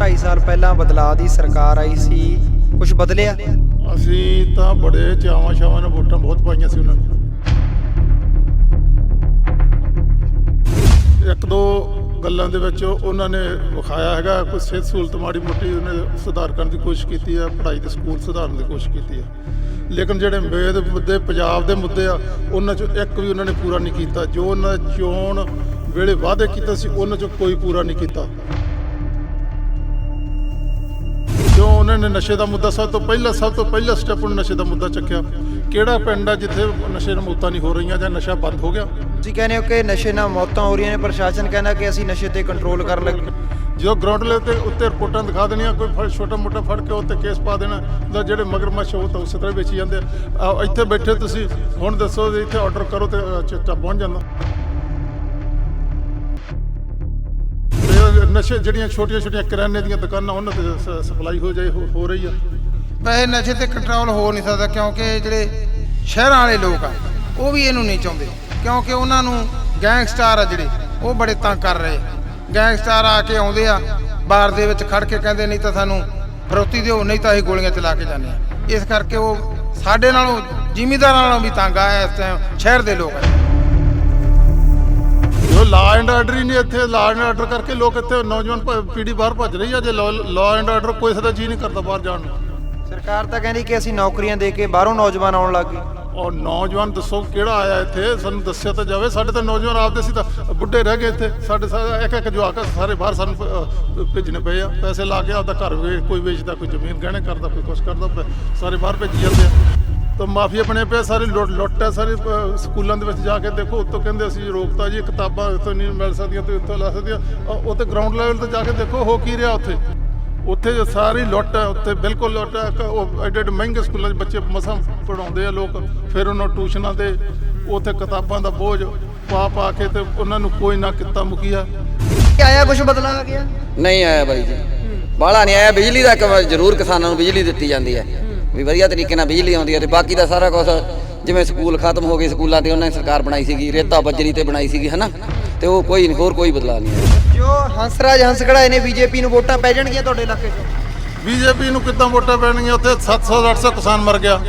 2.5 ਸਾਲ ਪਹਿਲਾਂ ਬਦਲਾਅ ਦੀ ਸਰਕਾਰ ਆਈ ਸੀ ਕੁਝ ਬਦਲਿਆ? ਅਸੀਂ ਤਾਂ ਬੜੇ ਚਾਵਾਂ ਸ਼ਾਵਾਂ ਨਾਲ ਵੋਟਾਂ ਬਹੁਤ ਪਾਈਆਂ ਸੀ ਉਹਨਾਂ ਨੇ। ਇੱਕ ਦੋ ਗੱਲਾਂ ਦੇ ਵਿੱਚ ਉਹਨਾਂ ਨੇ ਵਿਖਾਇਆ ਹੈਗਾ, ਕੋਈ ਸਿਹਤ ਸਹੂਲਤ ਮਾੜੀ ਮੋਟੀ ਉਹਨੇ ਸੁਧਾਰ ਕਰਨ ਦੀ ਕੋਸ਼ਿਸ਼ ਕੀਤੀ ਹੈ ਪੜ੍ਹਾਈ ਦੇ ਸਕੂਲ ਸੁਧਾਰਨ ਦੀ ਕੋਸ਼ਿਸ਼ ਕੀਤੀ ਹੈ ਲੇਕਿਨ ਜਿਹੜੇ ਮੇਦ ਮੁੱਦੇ, ਪੰਜਾਬ ਦੇ ਮੁੱਦੇ ਆ, ਉਹਨਾਂ ਚੋਂ ਇੱਕ ਵੀ ਉਹਨਾਂ ਨੇ ਪੂਰਾ ਨਹੀਂ ਕੀਤਾ। ਜੋ ਉਹਨਾਂ ਚੋਣ ਵੇਲੇ ਵਾਅਦੇ ਕੀਤੇ ਸੀ, ਉਹਨਾਂ ਚੋਂ ਕੋਈ ਪੂਰਾ ਨਹੀਂ ਕੀਤਾ। ਨੇ ਨਸ਼ੇ ਦਾ ਮੁੱਦਾ ਸਭ ਤੋਂ ਪਹਿਲਾਂ ਸਭ ਤੋਂ ਪਹਿਲਾ ਸਟੈਪ ਉਹਨਾਂ ਨਸ਼ੇ ਦਾ ਮੁੱਦਾ ਚੱਕਿਆ। ਕਿਹੜਾ ਪਿੰਡ ਆ ਜਿੱਥੇ ਨਸ਼ੇ ਨਾਲ ਮੌਤਾਂ ਨਹੀਂ ਹੋ ਰਹੀਆਂ ਜਾਂ ਨਸ਼ਾ ਬੰਦ ਹੋ ਗਿਆ? ਤੁਸੀਂ ਕਹਿੰਦੇ ਹੋ ਕਿ ਨਸ਼ੇ ਨਾਲ ਮੌਤਾਂ ਹੋ ਰਹੀਆਂ ਨੇ ਪ੍ਰਸ਼ਾਸਨ ਕਹਿੰਦਾ ਕਿ ਅਸੀਂ ਨਸ਼ੇ ਤੇ ਕੰਟਰੋਲ ਕਰਨ ਲੱਗੇ। ਜਦੋਂ ਗਰਾਊਂਡ ਲੈਵਲ ਤੇ ਉੱਤੇ ਰਿਪੋਰਟਾਂ ਦਿਖਾ ਦੇਣੀਆਂ ਕੋਈ ਫੜ ਛੋਟਾ ਮੋਟਾ ਫੜ ਕੇ ਉੱਤੇ ਕੇਸ ਪਾ ਦੇਣਾ ਤਾਂ ਜਿਹੜੇ ਮਗਰਮੱਛ ਉਹ ਤਾਂ ਉਸੇ ਤਰ੍ਹਾਂ ਵੇਚੀ ਜਾਂਦੇ ਆ। ਇੱਥੇ ਬੈਠੇ ਤੁਸੀਂ ਹੁਣ ਦੱਸੋ ਜੇ ਇੱਥੇ ਆਰਡਰ ਕਰੋ ਤੇ ਪਹੁੰਚ ਜਾਂਦਾ। ਨਸ਼ੇ ਜਿਹੜੀਆਂ ਛੋਟੀਆਂ ਛੋਟੀਆਂ ਕਿਰਾਨੇ ਦੀਆਂ ਦੁਕਾਨਾਂ, ਉਹਨਾਂ ਤੇ ਸਪਲਾਈ ਹੋ ਜਾਏ, ਹੋ ਰਹੀ ਆ। ਵੈਸੇ ਨਸ਼ੇ ਤੇ ਕੰਟਰੋਲ ਹੋ ਨਹੀਂ ਸਕਦਾ, ਕਿਉਂਕਿ ਜਿਹੜੇ ਸ਼ਹਿਰਾਂ ਵਾਲੇ ਲੋਕ ਆ, ਉਹ ਵੀ ਇਹਨੂੰ ਨਹੀਂ ਚਾਹੁੰਦੇ। ਕਿਉਂਕਿ ਉਹਨਾਂ ਨੂੰ ਗੈਂਗਸਟਰ ਆ ਜਿਹੜੇ, ਉਹ ਬੜੇ ਤੰਗ ਕਰ ਰਹੇ ਗੈਂਗਸਟਰ ਆ ਕੇ ਆਉਂਦੇ ਆ, ਬਾਰ ਦੇ ਵਿੱਚ ਖੜ ਕੇ ਕਹਿੰਦੇ, ਨਹੀਂ ਤਾਂ ਸਾਨੂੰ ਫਰੋਤੀ ਦਿਓ, ਨਹੀਂ ਤਾਂ ਅਸੀਂ ਗੋਲੀਆਂ ਚਲਾ ਕੇ ਜਾਂਦੇ ਆ ਇਸ ਕਰਕੇ ਉਹ ਸਾਡੇ ਨਾਲੋਂ, ਜ਼ਿਮੀਦਾਰਾਂ ਨਾਲੋਂ ਵੀ ਤੰਗ ਆ, ਇਸ ਟਾਈਮ ਸ਼ਹਿਰ ਦੇ ਲੋਕ ਆ। ਲਾ ਐਂਡ ਆਰਡਰ ਹੀ ਨਹੀਂ ਇੱਥੇ ਲਾ ਐਂਡ ਆਰਡਰ ਕਰਕੇ ਲੋਕ ਇੱਥੇ ਨੌਜਵਾਨ ਪੀੜ੍ਹੀ ਬਾਹਰ ਭੱਜ ਰਹੀ ਆ ਜੇ ਲਾ ਐਂਡ ਆਰਡਰ ਕੋਈ ਸਦਾ ਜੀ ਨਹੀਂ ਕਰਦਾ ਬਾਹਰ ਜਾਣ ਨੂੰ। ਸਰਕਾਰ ਤਾਂ ਕਹਿੰਦੀ ਕਿ ਅਸੀਂ ਨੌਕਰੀਆਂ ਦੇ ਕੇ ਬਾਹਰੋਂ ਨੌਜਵਾਨ ਆਉਣ ਲੱਗ ਗਏ। ਔਰ ਨੌਜਵਾਨ ਦੱਸੋ ਕਿਹੜਾ ਆਇਆ ਇੱਥੇ? ਸਾਨੂੰ ਦੱਸਿਆ ਤਾਂ ਜਾਵੇ ਸਾਡੇ ਤਾਂ ਨੌਜਵਾਨ ਆਪਦੇ ਸੀ ਤਾਂ ਬੁੱਢੇ ਰਹਿ ਗਏ ਇੱਥੇ। ਸਾਡੇ ਸਾਰੇ ਇੱਕ ਇੱਕ ਜਵਾਕ ਆ, ਸਾਰੇ ਬਾਹਰ ਸਾਨੂੰ ਅਹ, ਭੇਜਣੇ ਪਏ ਆ। ਪੈਸੇ ਲਾ ਕੇ ਆਪਦਾ ਘਰ ਵੇ ਕੋਈ ਵੇਚਦਾ ਕੋਈ ਜ਼ਮੀਨ ਗਹਿਣੇ ਕਰਦਾ ਕੋਈ ਕੁਛ ਕਰਦਾ ਪ- ਸਾਰੇ ਬਾਹਰ ਭੇਜੀ ਜਾਂਦੇ ਆ। ਤਾਂ ਮਾਫੀਆ ਬਣੇ ਪਏ ਸਾਰੇ ਲੁੱਟ ਲੁੱਟ ਹੈ ਸਾਰੇ ਅਹ, ਸਕੂਲਾਂ ਦੇ ਵਿੱਚ ਜਾ ਕੇ ਦੇਖੋ ਉੱਤੋਂ ਕਹਿੰਦੇ ਅਸੀਂ ਰੋਕਤਾ ਜੀ ਕਿਤਾਬਾਂ ਇੱਥੋਂ ਨਹੀਂ ਮਿਲ ਸਕਦੀਆਂ ਤੇ ਉੱਥੋਂ ਲੈ ਸਕਦੀਆਂ। ਅਹ, ਉੱਥੇ ਗਰਾਊਂਡ ਲੈਵਲ ਤੇ ਜਾ ਕੇ ਦੇਖੋ ਹੋ ਕੀ ਰਿਹਾ ਉੱਥੇ? ਉੱਥੇ ਜੋ ਸਾਰੀ ਲੁੱਟ ਹੈ ਉੱਥੇ ਬਿਲਕੁਲ ਲੁੱਟ ਹੈ ਕਿ ਉਹ ਐਡੇ ਐਡੇ ਮਹਿੰਗੇ ਸਕੂਲਾਂ 'ਚ ਬੱਚੇ ਮਸਾਂ ਪੜਾਉਂਦੇ ਆ ਲੋਕ ਫਿਰ ਉਹਨਾਂ ਨੂੰ ਟਿਊਸ਼ਨਾਂ ਤੇ ਉੱਥੇ ਕਿਤਾਬਾਂ ਦਾ ਬੋਝ ਪਾ ਪਾ ਕੇ ਤੇ ਉਹਨਾਂ ਨੂੰ ਕੋਈ ਨਾ ਕਿੱਤਾ ਮੁਕੀਆ ਕੀ ਆਇਆ ਕੁਝ ਬਦਲਾ ਆ ਗਿਆ? ਨਹੀਂ ਆਇਆ ਬਾਈ ਜੀ। ਬਾਹਲਾ ਨਹੀਂ ਆਇਆ ਬਿਜਲੀ ਦਾ ਇੱਕ ਜ਼ਰੂਰ ਕਿਸਾਨਾਂ ਨੂੰ ਬਿਜਲੀ ਦਿੱਤੀ ਜਾਂਦੀ ਹੈ। ਵੀ ਵਧੀਆ ਤਰੀਕੇ ਨਾਲ ਬਿਜਲੀ ਆਉਂਦੀ ਹੈ ਤੇ ਬਾਕੀ ਦਾ ਸਾਰਾ ਕੁਝ ਜਿਵੇਂ ਸਕੂਲ ਖਤਮ ਹੋ ਗਏ ਸਕੂਲਾਂ ਤੇ ਉਹਨਾਂ ਨੇ ਸਰਕਾਰ ਬਣਾਈ ਸੀਗੀ ਰੇਤਾ ਬੱਜਰੀ ਤੇ ਬਣਾਈ ਸੀਗੀ ਹਨਾ? ਤੇ ਉਹ ਕੋਈ ਨਹੀਂ ਹੋਰ ਕੋਈ ਬਦਲਾਅ ਨਹੀਂ ਆਇਆ। ਜੋ ਹੰਸਰਾਜ ਹੰਸ ਖੜਾਏ ਨੇ ਬੀਜੇਪੀ ਨੂੰ ਵੋਟਾਂ ਪੈ ਜਾਣਗੀਆਂ ਤੁਹਾਡੇ ਇਲਾਕੇ 'ਚ? ਬੀਜੇਪੀ ਨੂੰ ਕਿੱਦਾਂ ਵੋਟਾਂ ਪੈਣਗੀਆਂ? ਉੱਥੇ 700 800 ਕਿਸਾਨ ਮਰ ਗਿਆ।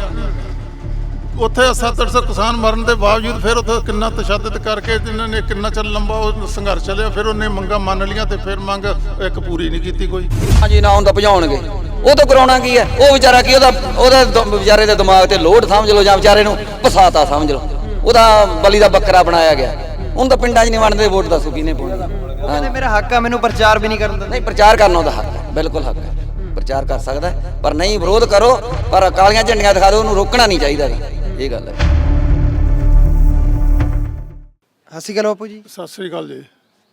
ਉੱਥੇ 700 ਕਿਸਾਨ ਮਰਨ ਦੇ ਬਾਵਜੂਦ ਫਿਰ ਉੱਥੇ ਕਿੰਨਾ ਤਸ਼ੱਦਦ ਕਰਕੇ ਜਿਨ੍ਹਾਂ ਨੇ ਕਿੰਨਾ ਚਿਰ ਲੰਬਾ ਉਹ ਸੰਘਰਸ਼ ਚੱਲਿਆ ਫਿਰ ਉਹਨੇ ਮੰਗਾਂ ਮੰਨ ਲਈਆਂ ਤੇ ਫਿਰ ਮੰਗ ਇੱਕ ਪੂਰੀ ਨਹੀਂ ਕੀਤੀ ਕੋਈ। ਹਾਂਜੀ ਨਾ ਹੁੰਦਾ ਭਜਾਉਣਗੇ। ਉਹ ਤਾਂ ਕਰਾਉਣਾ ਕੀ ਹੈ? ਉਹ ਵਿਚਾਰਾ ਕੀ ਉਹਦਾ ਉਹਦਾ ਵਿਚਾਰੇ ਦੇ ਦਿਮਾਗ ਤੇ ਲੋਡ ਸਮਝ ਲਓ ਜਾਂ ਵਿਚਾਰੇ ਨੂੰ ਫਸਾਤਾ ਸਮਝ ਲਓ। ਉਹਦਾ ਬਲੀ ਦਾ ਬੱਕਰਾ ਬਣਾਇਆ ਗਿਆ। ਹੁਣ ਤਾਂ ਪਿੰਡਾਂ 'ਚ ਨਹੀਂ ਵੰਡਦੇ ਵੋਟ ਦੱਸੋ ਕਿਹਨੇ ਪਾਉਣੀ ਕਹਿੰਦੇ ਮੇਰਾ ਹੱਕ ਆ ਮੈਨੂੰ ਪ੍ਰਚਾਰ ਵੀ ਨਹੀਂ ਕਰਨ ਦਿੰਦੇ। ਨਹੀਂ ਪ੍ਰਚਾਰ ਕਰਨਾ ਉਹਦਾ ਹੱਕ ਹੈ ਬਿਲਕੁਲ ਹੱਕ ਹੈ। ਪ੍ਰਚਾਰ ਕਰ ਸਕਦਾ ਹੈ, ਪਰ ਨਹੀਂ ਵਿਰੋਧ ਕਰੋ। ਪਰ ਕਾਲੀਆਂ ਝੰਡੀਆਂ ਦਿਖਾ ਦਿਓ ਉਹਨੂੰ ਰੋਕਣਾ ਨਹੀਂ ਚਾਹੀਦਾ। ਇਹ ਗੱਲ ਹੈ। ਹਸੀ ਗੱਲ ਬਾਪੂ ਜੀ। ਸਤਿ ਸ੍ਰੀ ਅਕਾਲ ਜੀ।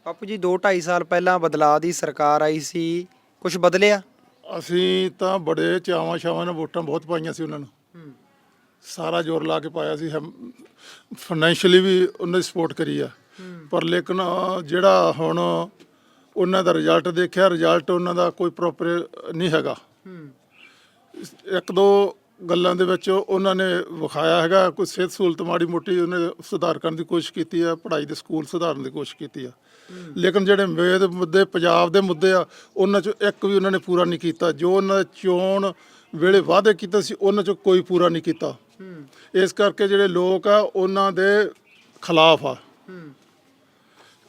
ਬਾਪੂ ਜੀ 2.5 ਸਾਲ ਪਹਿਲਾਂ ਬਦਲਾਅ ਦੀ ਸਰਕਾਰ ਆਈ ਸੀ। ਕੁਝ ਬਦਲਿਆ? ਅਸੀਂ ਤਾਂ ਬੜੇ ਚਾਵਾਂ ਸ਼ਾਵਾਂ ਨਾਲ ਵੋਟਾਂ ਬਹੁਤ ਪਾਈਆਂ ਸੀ ਉਹਨਾਂ ਨੂੰ। ਸਾਰਾ ਜ਼ੋਰ ਲਾ ਕੇ ਪਾਇਆ ਸੀ ਫਾਈਨੈਂਸ਼ੀਅਲੀ ਵੀ ਉਹਨਾਂ ਦੀ ਸਪੋਰਟ ਕਰੀ ਆ। ਪਰ ਲੇਕਿਨ ਜਿਹੜਾ ਹੁਣ ਉਹਨਾਂ ਦਾ ਰਿਜ਼ਲਟ ਦੇਖਿਆ ਰਿਜ਼ਲਟ ਉਹਨਾਂ ਦਾ ਕੋਈ ਪ੍ਰੋਪਰ ਨਹੀਂ ਹੈਗਾ। ਇੱਕ ਦੋ ਗੱਲਾਂ ਦੇ ਵਿੱਚ ਉਹਨਾਂ ਨੇ ਵਿਖਾਇਆ ਹੈਗਾ ਕੋਈ ਸਿਹਤ ਸਹੂਲਤ ਮਾੜੀ ਮੋਟੀ ਉਹਨੇ ਸੁਧਾਰ ਕਰਨ ਦੀ ਕੋਸ਼ਿਸ਼ ਕੀਤੀ ਆ ਪੜ੍ਹਾਈ ਦੇ ਸਕੂਲ ਸੁਧਾਰਨ ਦੀ ਕੋਸ਼ਿਸ਼ ਕੀਤੀ ਆ। ਲੇਕਿਨ ਜਿਹੜੇ ਮੇਦ ਮੁੱਦੇ, ਪੰਜਾਬ ਦੇ ਮੁੱਦੇ ਆ, ਉਹਨਾਂ ਚੋਂ ਇੱਕ ਵੀ ਉਹਨਾਂ ਨੇ ਪੂਰਾ ਨਹੀਂ ਕੀਤਾ। ਜੋ ਉਹਨਾਂ ਦੇ ਚੋਣ ਵੇਲੇ ਵਾਅਦੇ ਕੀਤੇ ਸੀ, ਉਹਨਾਂ ਚੋਂ ਕੋਈ ਪੂਰਾ ਨਹੀਂ ਕੀਤਾ। ਇਸ ਕਰਕੇ ਜਿਹੜੇ ਲੋਕ ਆ, ਉਹਨਾਂ ਦੇ ਖਿਲਾਫ ਆ।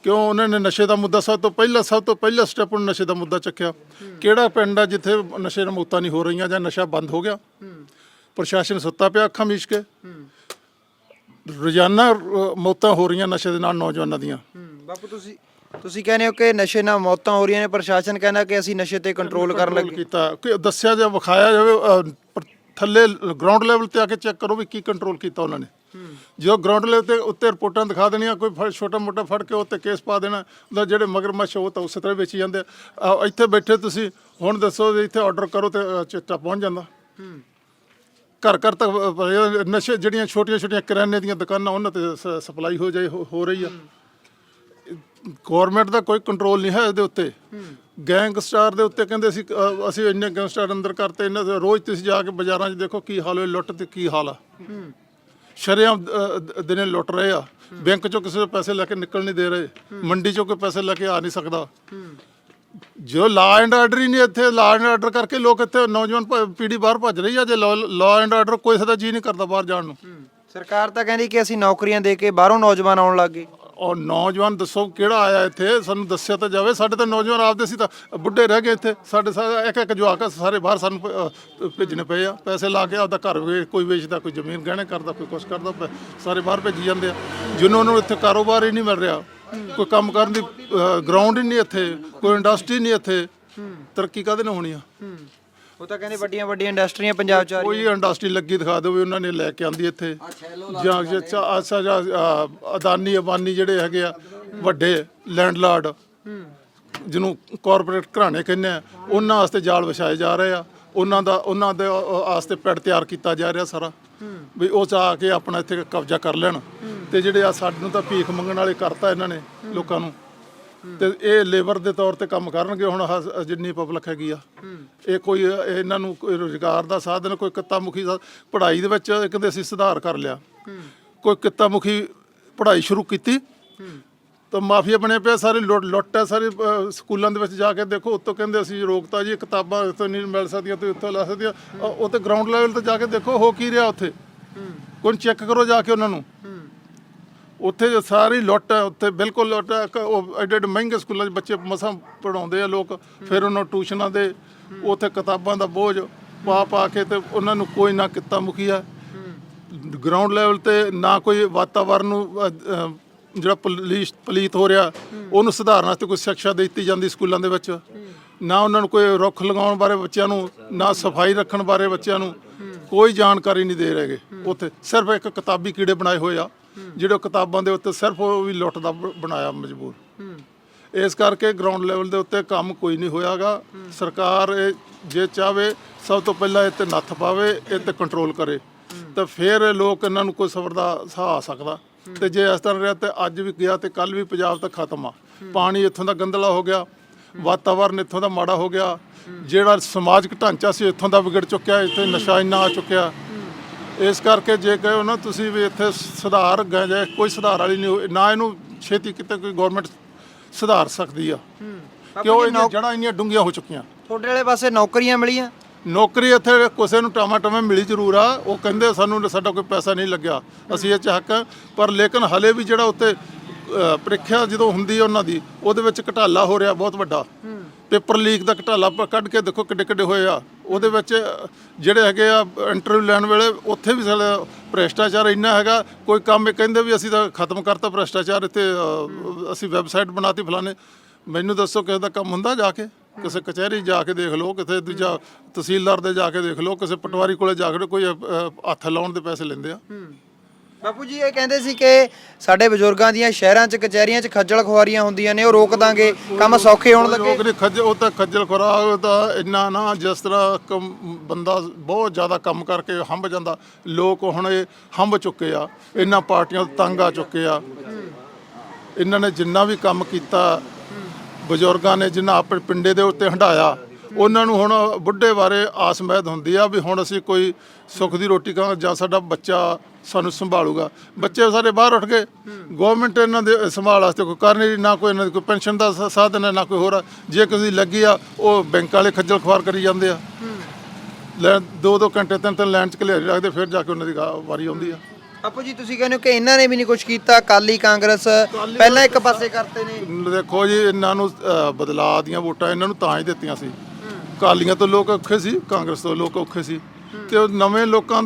ਕਿਉਂ? ਉਹਨਾਂ ਨੇ ਨਸ਼ੇ ਦਾ ਮੁੱਦਾ ਸਭ ਤੋਂ ਪਹਿਲਾਂ, ਸਭ ਤੋਂ ਪਹਿਲਾ ਸਟੈਪ ਉਹਨਾਂ ਨਸ਼ੇ ਦਾ ਮੁੱਦਾ ਚੱਕਿਆ। ਕਿਹੜਾ ਪਿੰਡ ਆ ਜਿੱਥੇ ਨਸ਼ੇ ਨਾਲ ਮੌਤਾਂ ਨਹੀਂ ਹੋ ਰਹੀਆਂ ਜਾਂ ਨਸ਼ਾ ਬੰਦ ਹੋ ਗਿਆ? ਪ੍ਰਸ਼ਾਸਨ ਸੁੱਤਾ ਪਿਆ ਅੱਖਾਂ ਮੀਚ ਕੇ। ਰੋਜ਼ਾਨਾ ਮੌਤਾਂ ਹੋ ਰਹੀਆਂ ਨਸ਼ੇ ਦੇ ਨਾਲ ਨੌਜਵਾਨਾਂ ਦੀਆਂ। ਬਾਪੂ ਤੁਸੀਂ ਤੁਸੀਂ ਕਹਿੰਦੇ ਹੋ ਕਿ ਨਸ਼ੇ ਨਾਲ ਮੌਤਾਂ ਹੋ ਰਹੀਆਂ ਨੇ ਪ੍ਰਸ਼ਾਸਨ ਕਹਿੰਦਾ ਕਿ ਅਸੀਂ ਨਸ਼ੇ ਤੇ ਕੰਟਰੋਲ ਕਰਨ ਲੱਗੇ। ਕੀਤਾ ਕਿ ਦੱਸਿਆ ਜਾ ਵਿਖਾਇਆ ਜਾਵੇ ਪਰ ਥੱਲੇ ਗਰਾਊਂਡ ਲੈਵਲ ਤੇ ਆ ਕੇ ਚੈੱਕ ਕਰੋ ਵੀ ਕੀ ਕੰਟਰੋਲ ਕੀਤਾ ਉਹਨਾਂ ਨੇ। ਜਦੋਂ ਗਰਾਊਂਡ ਲੈਵਲ ਤੇ ਉੱਤੇ ਰਿਪੋਰਟਾਂ ਦਿਖਾ ਦੇਣੀਆਂ ਕੋਈ ਫੜ ਛੋਟਾ ਮੋਟਾ ਫੜ ਕੇ ਉੱਤੇ ਕੇਸ ਪਾ ਦੇਣਾ ਤਾਂ ਜਿਹੜੇ ਮਗਰਮੱਛ ਉਹ ਤਾਂ ਉਸੇ ਤਰ੍ਹਾਂ ਵੇਚੀ ਜਾਂਦੇ ਆ। ਆਹ ਇੱਥੇ ਬੈਠੇ ਤੁਸੀਂ ਹੁਣ ਦੱਸੋ ਜੇ ਇੱਥੇ ਆਰਡਰ ਕਰੋ ਤੇ ਅ, ਚਿੱਟਾ ਪਹੁੰਚ ਜਾਂਦਾ। ਘਰ ਘਰ ਤੱਕ ਨਸ਼ੇ ਜਿਹੜੀਆਂ ਛੋਟੀਆਂ ਛੋਟੀਆਂ ਕਿਰਾਨੇ ਦੀਆਂ ਦੁਕਾਨਾਂ ਉਹਨਾਂ ਤੇ ਸਪਲਾਈ ਹੋ ਜਾਏ ਹੋ ਹੋ ਰਹੀ ਆ। ਗਵਰਨਮੈਂਟ ਦਾ ਕੋਈ ਕੰਟਰੋਲ ਨਹੀਂ ਹੈ ਇਹਦੇ ਉੱਤੇ। ਗੈਂਗਸਟਰ ਦੇ ਉੱਤੇ ਕਹਿੰਦੇ ਅਸੀਂ ਅ, ਅਸੀਂ ਇੰਨੇ ਗੈਂਗਸਟਰ ਅੰਦਰ ਕਰਤੇ ਇਹਨਾਂ ਦੇ ਰੋਜ਼ ਤੁਸੀਂ ਜਾ ਕੇ ਬਾਜ਼ਾਰਾਂ 'ਚ ਦੇਖੋ ਕੀ ਹਾਲ ਹੋਏ ਲੁੱਟ ਤੇ ਕੀ ਹਾਲ ਆ। ਸ਼ਰੇਆਮ ਅ, ਦ- ਦਿਨੇ ਲੁੱਟ ਰਹੇ ਆ। ਬੈਂਕ 'ਚੋਂ ਕਿਸੇ ਤੋਂ ਪੈਸੇ ਲੈ ਕੇ ਨਿਕਲ ਨਹੀਂ ਦੇ ਰਹੇ। ਮੰਡੀ 'ਚੋਂ ਕੋਈ ਪੈਸੇ ਲੈ ਕੇ ਆ ਨਹੀਂ ਸਕਦਾ। ਜੋ ਲਾ ਐਂਡ ਆਰਡਰ ਹੀ ਨਹੀਂ ਇੱਥੇ ਲਾ ਐਂਡ ਆਰਡਰ ਕਰਕੇ ਲੋਕ ਇੱਥੇ ਨੌਜਵਾਨ ਭ- ਪੀੜ੍ਹੀ ਬਾਹਰ ਭੱਜ ਰਹੀ ਆ ਜੇ ਲਾ ਐਂਡ ਆਰਡਰ ਕੋਈ ਦਾ ਜੀ ਨਹੀਂ ਕਰਦਾ ਬਾਹਰ ਜਾਣ ਨੂੰ। ਸਰਕਾਰ ਤਾਂ ਕਹਿੰਦੀ ਕਿ ਅਸੀਂ ਨੌਕਰੀਆਂ ਦੇ ਕੇ ਬਾਹਰੋਂ ਨੌਜਵਾਨ ਆਉਣ ਲੱਗ ਗਏ। ਔਰ ਨੌਜਵਾਨ ਦੱਸੋ ਕਿਹੜਾ ਆਇਆ ਇੱਥੇ? ਸਾਨੂੰ ਦੱਸਿਆ ਤਾਂ ਜਾਵੇ। ਸਾਡੇ ਤਾਂ ਨੌਜਵਾਨ ਆਪਦੇ ਸੀ ਤਾਂ ਬੁੱਢੇ ਰਹਿ ਗਏ ਇੱਥੇ। ਸਾਡੇ ਸਾਰੇ ਇੱਕ ਇੱਕ ਜਵਾਕ ਸਾਰੇ ਬਾਹਰ ਸਾਨੂੰ ਭ- ਅਹ ਭੇਜਣੇ ਪਏ ਆ। ਪੈਸੇ ਲਾ ਕੇ ਆਪਦਾ ਘਰ ਵੇ ਕੋਈ ਵੇਚਦਾ ਕੋਈ ਜ਼ਮੀਨ ਗਹਿਣੇ ਕਰਦਾ ਕੋਈ ਕੁਛ ਕਰਦਾ ਪ- ਸਾਰੇ ਬਾਹਰ ਭੇਜੀ ਜਾਂਦੇ ਆ। ਜਿਨ੍ਹਾਂ ਨੂੰ ਇੱਥੇ ਕਾਰੋਬਾਰ ਹੀ ਨਹੀਂ ਮਿਲ ਰਿਹਾ। ਕੋਈ ਕੰਮ ਕਰਨ ਦੀ ਗਰਾਊਂਡ ਹੀ ਨਹੀਂ ਇੱਥੇ। ਕੋਈ ਇੰਡਸਟਰੀ ਨਹੀਂ ਇੱਥੇ। ਤਰੱਕੀ ਕਾਹਦੇ ਨਾਲ ਹੋਣੀ ਆ? ਉਹ ਤਾਂ ਕਹਿੰਦੇ ਵੱਡੀਆਂ ਵੱਡੀਆਂ ਇੰਡਸਟਰੀਆਂ ਪੰਜਾਬ 'ਚ ਆ ਰਹੀਆਂ। ਕੋਈ ਇੰਡਸਟਰੀ ਲੱਗੀ ਦਿਖਾ ਦਿਓ ਵੀ ਉਹਨਾਂ ਨੇ ਲੈ ਕੇ ਆਂਦੀ ਇੱਥੇ। ਜਾਂ ਚਾ- ਆਸਾ ਜਾਂ ਅਦਾਨੀ ਅਬਾਨੀ ਜਿਹੜੇ ਹੈਗੇ ਆ ਵੱਡੇ ਲੈਂਡਲਾਰਡ ਜਿਹਨੂੰ ਕਾਰਪੋਰੇਟ ਘਰਾਣੇ ਕਹਿੰਦੇ ਆ ਉਹਨਾਂ ਵਾਸਤੇ ਜਾਲ ਵਿਛਾਏ ਜਾ ਰਹੇ ਆ। ਉਹਨਾਂ ਦਾ ਉਹਨਾਂ ਦੇ ਵਾਸਤੇ ਪੈੜ ਤਿਆਰ ਕੀਤਾ ਜਾ ਰਿਹਾ ਸਾਰਾ। ਵੀ ਉਹ ਚਾ ਕੇ ਆਪਣਾ ਇੱਥੇ ਕਬਜ਼ਾ ਕਰ ਲੈਣ। ਤੇ ਜਿਹੜੇ ਆ ਸਾਨੂੰ ਤਾਂ ਭੀਖ ਮੰਗਣ ਵਾਲੇ ਕਰਤਾ ਇਹਨਾਂ ਨੇ ਲੋਕਾਂ ਨੂੰ। ਤੇ ਇਹ ਲੇਬਰ ਦੇ ਤੌਰ ਤੇ ਕੰਮ ਕਰਨਗੇ ਹੁਣ ਆਹ ਜਿੰਨੀ ਪਬਲਿਕ ਹੈਗੀ ਆ। ਇਹ ਕੋਈ ਇਹਨਾਂ ਨੂੰ ਕੋਈ ਰੋਜ਼ਗਾਰ ਦਾ ਸਾਧਨ ਕੋਈ ਕਿੱਤਾ ਮੁਖੀ ਪੜ੍ਹਾਈ ਦੇ ਵਿੱਚ ਕਹਿੰਦੇ ਅਸੀਂ ਸੁਧਾਰ ਕਰ ਲਿਆ। ਕੋਈ ਕਿੱਤਾ ਮੁਖੀ ਪੜ੍ਹਾਈ ਸ਼ੁਰੂ ਕੀਤੀ। ਤਾਂ ਮਾਫੀਆ ਬਣੇ ਪਿਆ ਸਾਰੇ ਲੁੱਟ ਹੈ ਸਾਰੇ ਸਕੂਲਾਂ ਦੇ ਵਿੱਚ ਜਾ ਕੇ ਦੇਖੋ ਉੱਤੋਂ ਕਹਿੰਦੇ ਅਸੀਂ ਰੋਕਤਾ ਜੀ ਕਿਤਾਬਾਂ ਇੱਥੋਂ ਨਹੀਂ ਮਿਲ ਸਕਦੀਆਂ ਤੇ ਉੱਥੋਂ ਲੈ ਸਕਦੀਆਂ ਉਹ ਤੇ ਗਰਾਊਂਡ ਲੈਵਲ ਤੇ ਜਾ ਕੇ ਦੇਖੋ ਹੋ ਕੀ ਰਿਹਾ ਉੱਥੇ। ਕੋਈ ਚੈੱਕ ਕਰੋ ਜਾ ਕੇ ਉਹਨਾਂ ਨੂੰ। ਉੱਥੇ ਜੋ ਸਾਰੀ ਲੁੱਟ ਹੈ ਉੱਥੇ ਬਿਲਕੁਲ ਲੁੱਟ ਹੈ ਕ- ਉਹ ਐਡੇ ਐਡੇ ਮਹਿੰਗੇ ਸਕੂਲਾਂ 'ਚ ਬੱਚੇ ਮਸਾਂ ਪੜਾਉਂਦੇ ਆ ਲੋਕ ਫਿਰ ਉਹਨਾਂ ਨੂੰ ਟਿਊਸ਼ਨਾਂ ਦੇ ਉੱਥੇ ਕਿਤਾਬਾਂ ਦਾ ਬੋਝ ਪਾ ਪਾ ਕੇ ਤੇ ਉਹਨਾਂ ਨੂੰ ਕੋਈ ਨਾ ਕਿੱਤਾ ਮੁਖੀ ਆ ਗਰਾਊਂਡ ਲੈਵਲ ਤੇ ਨਾ ਕੋਈ ਵਾਤਾਵਰਨ ਨੂੰ ਅ, ਅ, ਜਿਹੜਾ ਪਲੀਸ ਪਲੀਤ ਹੋ ਰਿਹਾ ਉਹਨੂੰ ਸੁਧਾਰਨ ਵਾਸਤੇ ਕੋਈ ਸਿੱਖਿਆ ਦੇ ਦਿੱਤੀ ਜਾਂਦੀ ਸਕੂਲਾਂ ਦੇ ਵਿੱਚ। ਨਾ ਉਹਨਾਂ ਨੂੰ ਕੋਈ ਰੁੱਖ ਲਗਾਉਣ ਬਾਰੇ ਬੱਚਿਆਂ ਨੂੰ ਨਾ ਸਫ਼ਾਈ ਰੱਖਣ ਬਾਰੇ ਬੱਚਿਆਂ ਨੂੰ ਕੋਈ ਜਾਣਕਾਰੀ ਨਹੀਂ ਦੇ ਰਹੇਗੇ ਉੱਥੇ। ਸਿਰਫ ਇੱਕ ਕਿਤਾਬੀ ਕੀੜੇ ਬਣਾਏ ਹੋਏ ਆ। ਜਿਹੜੇ ਕਿਤਾਬਾਂ ਦੇ ਉੱਤੇ ਸਿਰਫ ਉਹ ਵੀ ਲੁੱਟ ਦਾ ਬ- ਬਣਾਇਆ ਮਜਬੂਰ। ਇਸ ਕਰਕੇ ਗਰਾਊਂਡ ਲੈਵਲ ਦੇ ਉੱਤੇ ਕੰਮ ਕੋਈ ਨਹੀਂ ਹੋਇਆਗਾ। ਸਰਕਾਰ ਇਹ ਜੇ ਚਾਵੇ ਸਭ ਤੋਂ ਪਹਿਲਾਂ ਇਹ ਤੇ ਨੱਥ ਪਾਵੇ ਇਹ ਤੇ ਕੰਟਰੋਲ ਕਰੇ ਤਾਂ ਫਿਰ ਇਹ ਲੋਕ ਇਹਨਾਂ ਨੂੰ ਕੋਈ ਸਬਰ ਦਾ ਸਾਹ ਆ ਸਕਦਾ। ਤੇ ਜੇ ਇਸ ਤਰ੍ਹਾਂ ਰਿਹਾ ਤੇ ਅੱਜ ਵੀ ਗਿਆ ਤੇ ਕੱਲ ਵੀ ਪੰਜਾਬ ਤਾਂ ਖਤਮ ਆ। ਪਾਣੀ ਇੱਥੋਂ ਦਾ ਗੰਦਲਾ ਹੋ ਗਿਆ। ਵਾਤਾਵਰਨ ਇੱਥੋਂ ਦਾ ਮਾੜਾ ਹੋ ਗਿਆ। ਜਿਹੜਾ ਸਮਾਜਿਕ ਢਾਂਚਾ ਸੀ ਇੱਥੋਂ ਦਾ ਵਿਗੜ ਚੁੱਕਿਆ ਇੱਥੇ ਨਸ਼ਾ ਇੰਨਾ ਆ ਚੁੱਕਿਆ। ਇਸ ਕਰਕੇ ਜੇ ਕਹੋ ਨਾ ਤੁਸੀਂ ਵੀ ਇੱਥੇ ਸੁਧਾਰ ਗਏ ਜੇ ਕੋਈ ਸੁਧਾਰ ਵਾਲੀ ਨਹੀਂ ਹੋਈ, ਨਾ ਇਹਨੂੰ ਛੇਤੀ ਕਿਤੇ ਕੋਈ ਗਵਰਨਮੈਂਟ ਸੁਧਾਰ ਸਕਦੀ ਆ। ਕਿਉਂ ਇਹਨਾਂ ਜੜ੍ਹਾਂ ਇੰਨੀਆਂ ਡੂੰਘੀਆਂ ਹੋ ਚੁੱਕੀਆਂ। ਤੁਹਾਡੇ ਵਾਲੇ ਪਾਸੇ ਨੌਕਰੀਆਂ ਮਿਲੀਆਂ? ਨੌਕਰੀ ਇੱਥੇ ਕਿਸੇ ਨੂੰ ਟਾਮਾ ਮਿਲੀ ਜ਼ਰੂਰ ਆ। ਉਹ ਕਹਿੰਦੇ ਸਾਨੂੰ ਸਾਡਾ ਕੋਈ ਪੈਸਾ ਨਹੀਂ ਲੱਗਿਆ। ਅਸੀਂ ਇਹ ਚ ਹੱਕ ਆ, ਪਰ ਲੇਕਿਨ ਹਲੇ ਵੀ ਜਿਹੜਾ ਉੱਤੇ ਅ, ਪ੍ਰੀਖਿਆ ਜਦੋਂ ਹੁੰਦੀ ਹੈ ਉਹਨਾਂ ਦੀ ਉਹਦੇ ਵਿੱਚ ਘਟਾਲਾ ਹੋ ਰਿਹਾ ਬਹੁਤ ਵੱਡਾ। ਪੇਪਰ ਲੀਕ ਦਾ ਘਟਾਲਾ ਕੱਢ ਕੇ ਦੇਖੋ ਕਿੱਡੇ ਕਿੱਡੇ ਹੋਏ ਆ। ਉਹਦੇ ਵਿੱਚ ਜਿਹੜੇ ਹੈਗੇ ਆ ਇੰਟਰਵਿਊ ਲੈਣ ਵੇਲੇ ਉੱਥੇ ਵੀ ਸਾਡਾ ਭ੍ਰਿਸ਼ਟਾਚਾਰ ਇੰਨਾ ਹੈਗਾ ਕੋਈ ਕੰਮ ਇਹ ਕਹਿੰਦੇ ਵੀ ਅਸੀਂ ਤਾਂ ਖਤਮ ਕਰਤਾ ਭ੍ਰਿਸ਼ਟਾਚਾਰ ਇੱਥੇ ਅ, ਅਸੀਂ ਵੈਬਸਾਈਟ ਬਣਾਤੀ ਫਲਾਣੇ। ਮੈਨੂੰ ਦੱਸੋ ਕਿਸੇ ਦਾ ਕੰਮ ਹੁੰਦਾ ਜਾ ਕੇ? ਕਿਸੇ ਕਚਹਿਰੀ ਜਾ ਕੇ ਦੇਖ ਲਓ ਕਿਸੇ ਦੂਜਾ ਤਹਿਸੀਲਦਾਰ ਦੇ ਜਾ ਕੇ ਦੇਖ ਲਓ ਕਿਸੇ ਪਟਵਾਰੀ ਕੋਲੇ ਜਾ ਕੇ ਕੋਈ ਹੱਥ ਲਾਉਣ ਦੇ ਪੈਸੇ ਲੈਂਦੇ ਆ। ਬਾਪੂ ਜੀ, ਇਹ ਕਹਿੰਦੇ ਸੀ ਕਿ ਸਾਡੇ ਬਜ਼ੁਰਗਾਂ ਦੀਆਂ ਸ਼ਹਿਰਾਂ 'ਚ, ਕਚਹਿਰੀਆਂ 'ਚ ਖੱਜਲ ਖੁਆਰੀਆਂ ਹੁੰਦੀਆਂ ਨੇ, ਉਹ ਰੋਕ ਦਾਂਗੇ ਕੰਮ ਸੌਖੇ ਹੋਣ ਲੱਗੇ। ਲੋਕ ਨੇ ਖੱਜ, ਉਹ ਤਾਂ ਖੱਜਲ ਖੁਰਾ ਦਾ ਇੰਨਾ ਨਾ, ਜਿਸ ਤਰ੍ਹਾਂ ਕੰਮ- ਬੰਦਾ ਬਹੁਤ ਜ਼ਿਆਦਾ ਕੰਮ ਕਰਕੇ ਹੰਬ ਜਾਂਦਾ। ਲੋਕ ਹੁਣ ਇਹ ਹੰਬ ਚੁੱਕੇ ਆ, ਇਹਨਾਂ ਪਾਰਟੀਆਂ ਤੋਂ ਤੰਗ ਆ ਚੁੱਕੇ ਆ। ਇਹਨਾਂ ਨੇ ਜਿੰਨਾ ਵੀ ਕੰਮ ਕੀਤਾ, ਬਜ਼ੁਰਗਾਂ ਨੇ ਜਿੰਨਾ ਆਪਣੇ ਪਿੰਡੇ ਦੇ ਉੱਤੇ ਹੰਡਾਇਆ ਉਹਨਾਂ ਨੂੰ ਹੁਣ ਬੁੱਢੇ ਬਾਰੇ ਆਸ ਮਹਿਦ ਹੁੰਦੀ ਆ ਵੀ ਹੁਣ ਅਸੀਂ ਕੋਈ ਸੁੱਖ ਦੀ ਰੋਟੀ ਖਾਂ ਜਾਂ ਸਾਡਾ ਬੱਚਾ ਸਾਨੂੰ ਸੰਭਾਲੂਗਾ। ਬੱਚੇ ਸਾਰੇ ਬਾਹਰ ਉੱਠ ਗਏ। ਗਵਰਨਮੈਂਟ ਇਹਨਾਂ ਦੇ ਸੰਭਾਲ ਵਾਸਤੇ ਕੋਈ ਕਰ ਨਹੀਂ ਨਾ ਕੋਈ ਇਹਨਾਂ ਦੀ ਕੋਈ ਪੈਨਸ਼ਨ ਦਾ ਸਾਧਨ ਹੈ ਨਾ ਕੋਈ ਹੋਰ। ਜੇ ਕਿਸੇ ਲੱਗੀ ਆ ਉਹ ਬੈਂਕ ਵਾਲੇ ਖੱਜਲ ਖੁਆਰ ਕਰੀ ਜਾਂਦੇ ਆ। ਲੈ ਦੋ ਦੋ ਘੰਟੇ ਤਿੰਨ ਤਿੰਨ ਲਾਈਨ ਚ ਘਲੇਰੀ ਰੱਖਦੇ ਫਿਰ ਜਾ ਕੇ ਉਹਨਾਂ ਦੀ ਵਾਰੀ ਆਉਂਦੀ ਆ। ਬਾਪੂ ਜੀ ਤੁਸੀਂ ਕਹਿੰਦੇ ਹੋ ਕਿ ਇਹਨਾਂ ਨੇ ਵੀ ਨਹੀਂ ਕੁਝ ਕੀਤਾ ਕਾਲੀ ਕਾਂਗਰਸ ਪਹਿਲਾਂ ਇੱਕ ਪਾਸੇ ਕਰਤੇ ਨੇ। ਦੇਖੋ ਜੀ ਇਹਨਾਂ ਨੂੰ ਬਦਲਾਅ ਦੀਆਂ ਵੋਟਾਂ ਇਹਨਾਂ ਨੂੰ ਤਾਂ ਹੀ ਦਿੱਤੀਆਂ ਸੀ। ਕਾਲੀਆਂ ਤੋਂ ਲੋਕ ਔਖੇ ਸੀ ਕਾਂਗਰਸ ਤੋਂ ਲੋਕ ਔਖੇ ਸੀ। ਤੇ ਉਹ ਨਵੇਂ ਲੋਕਾਂ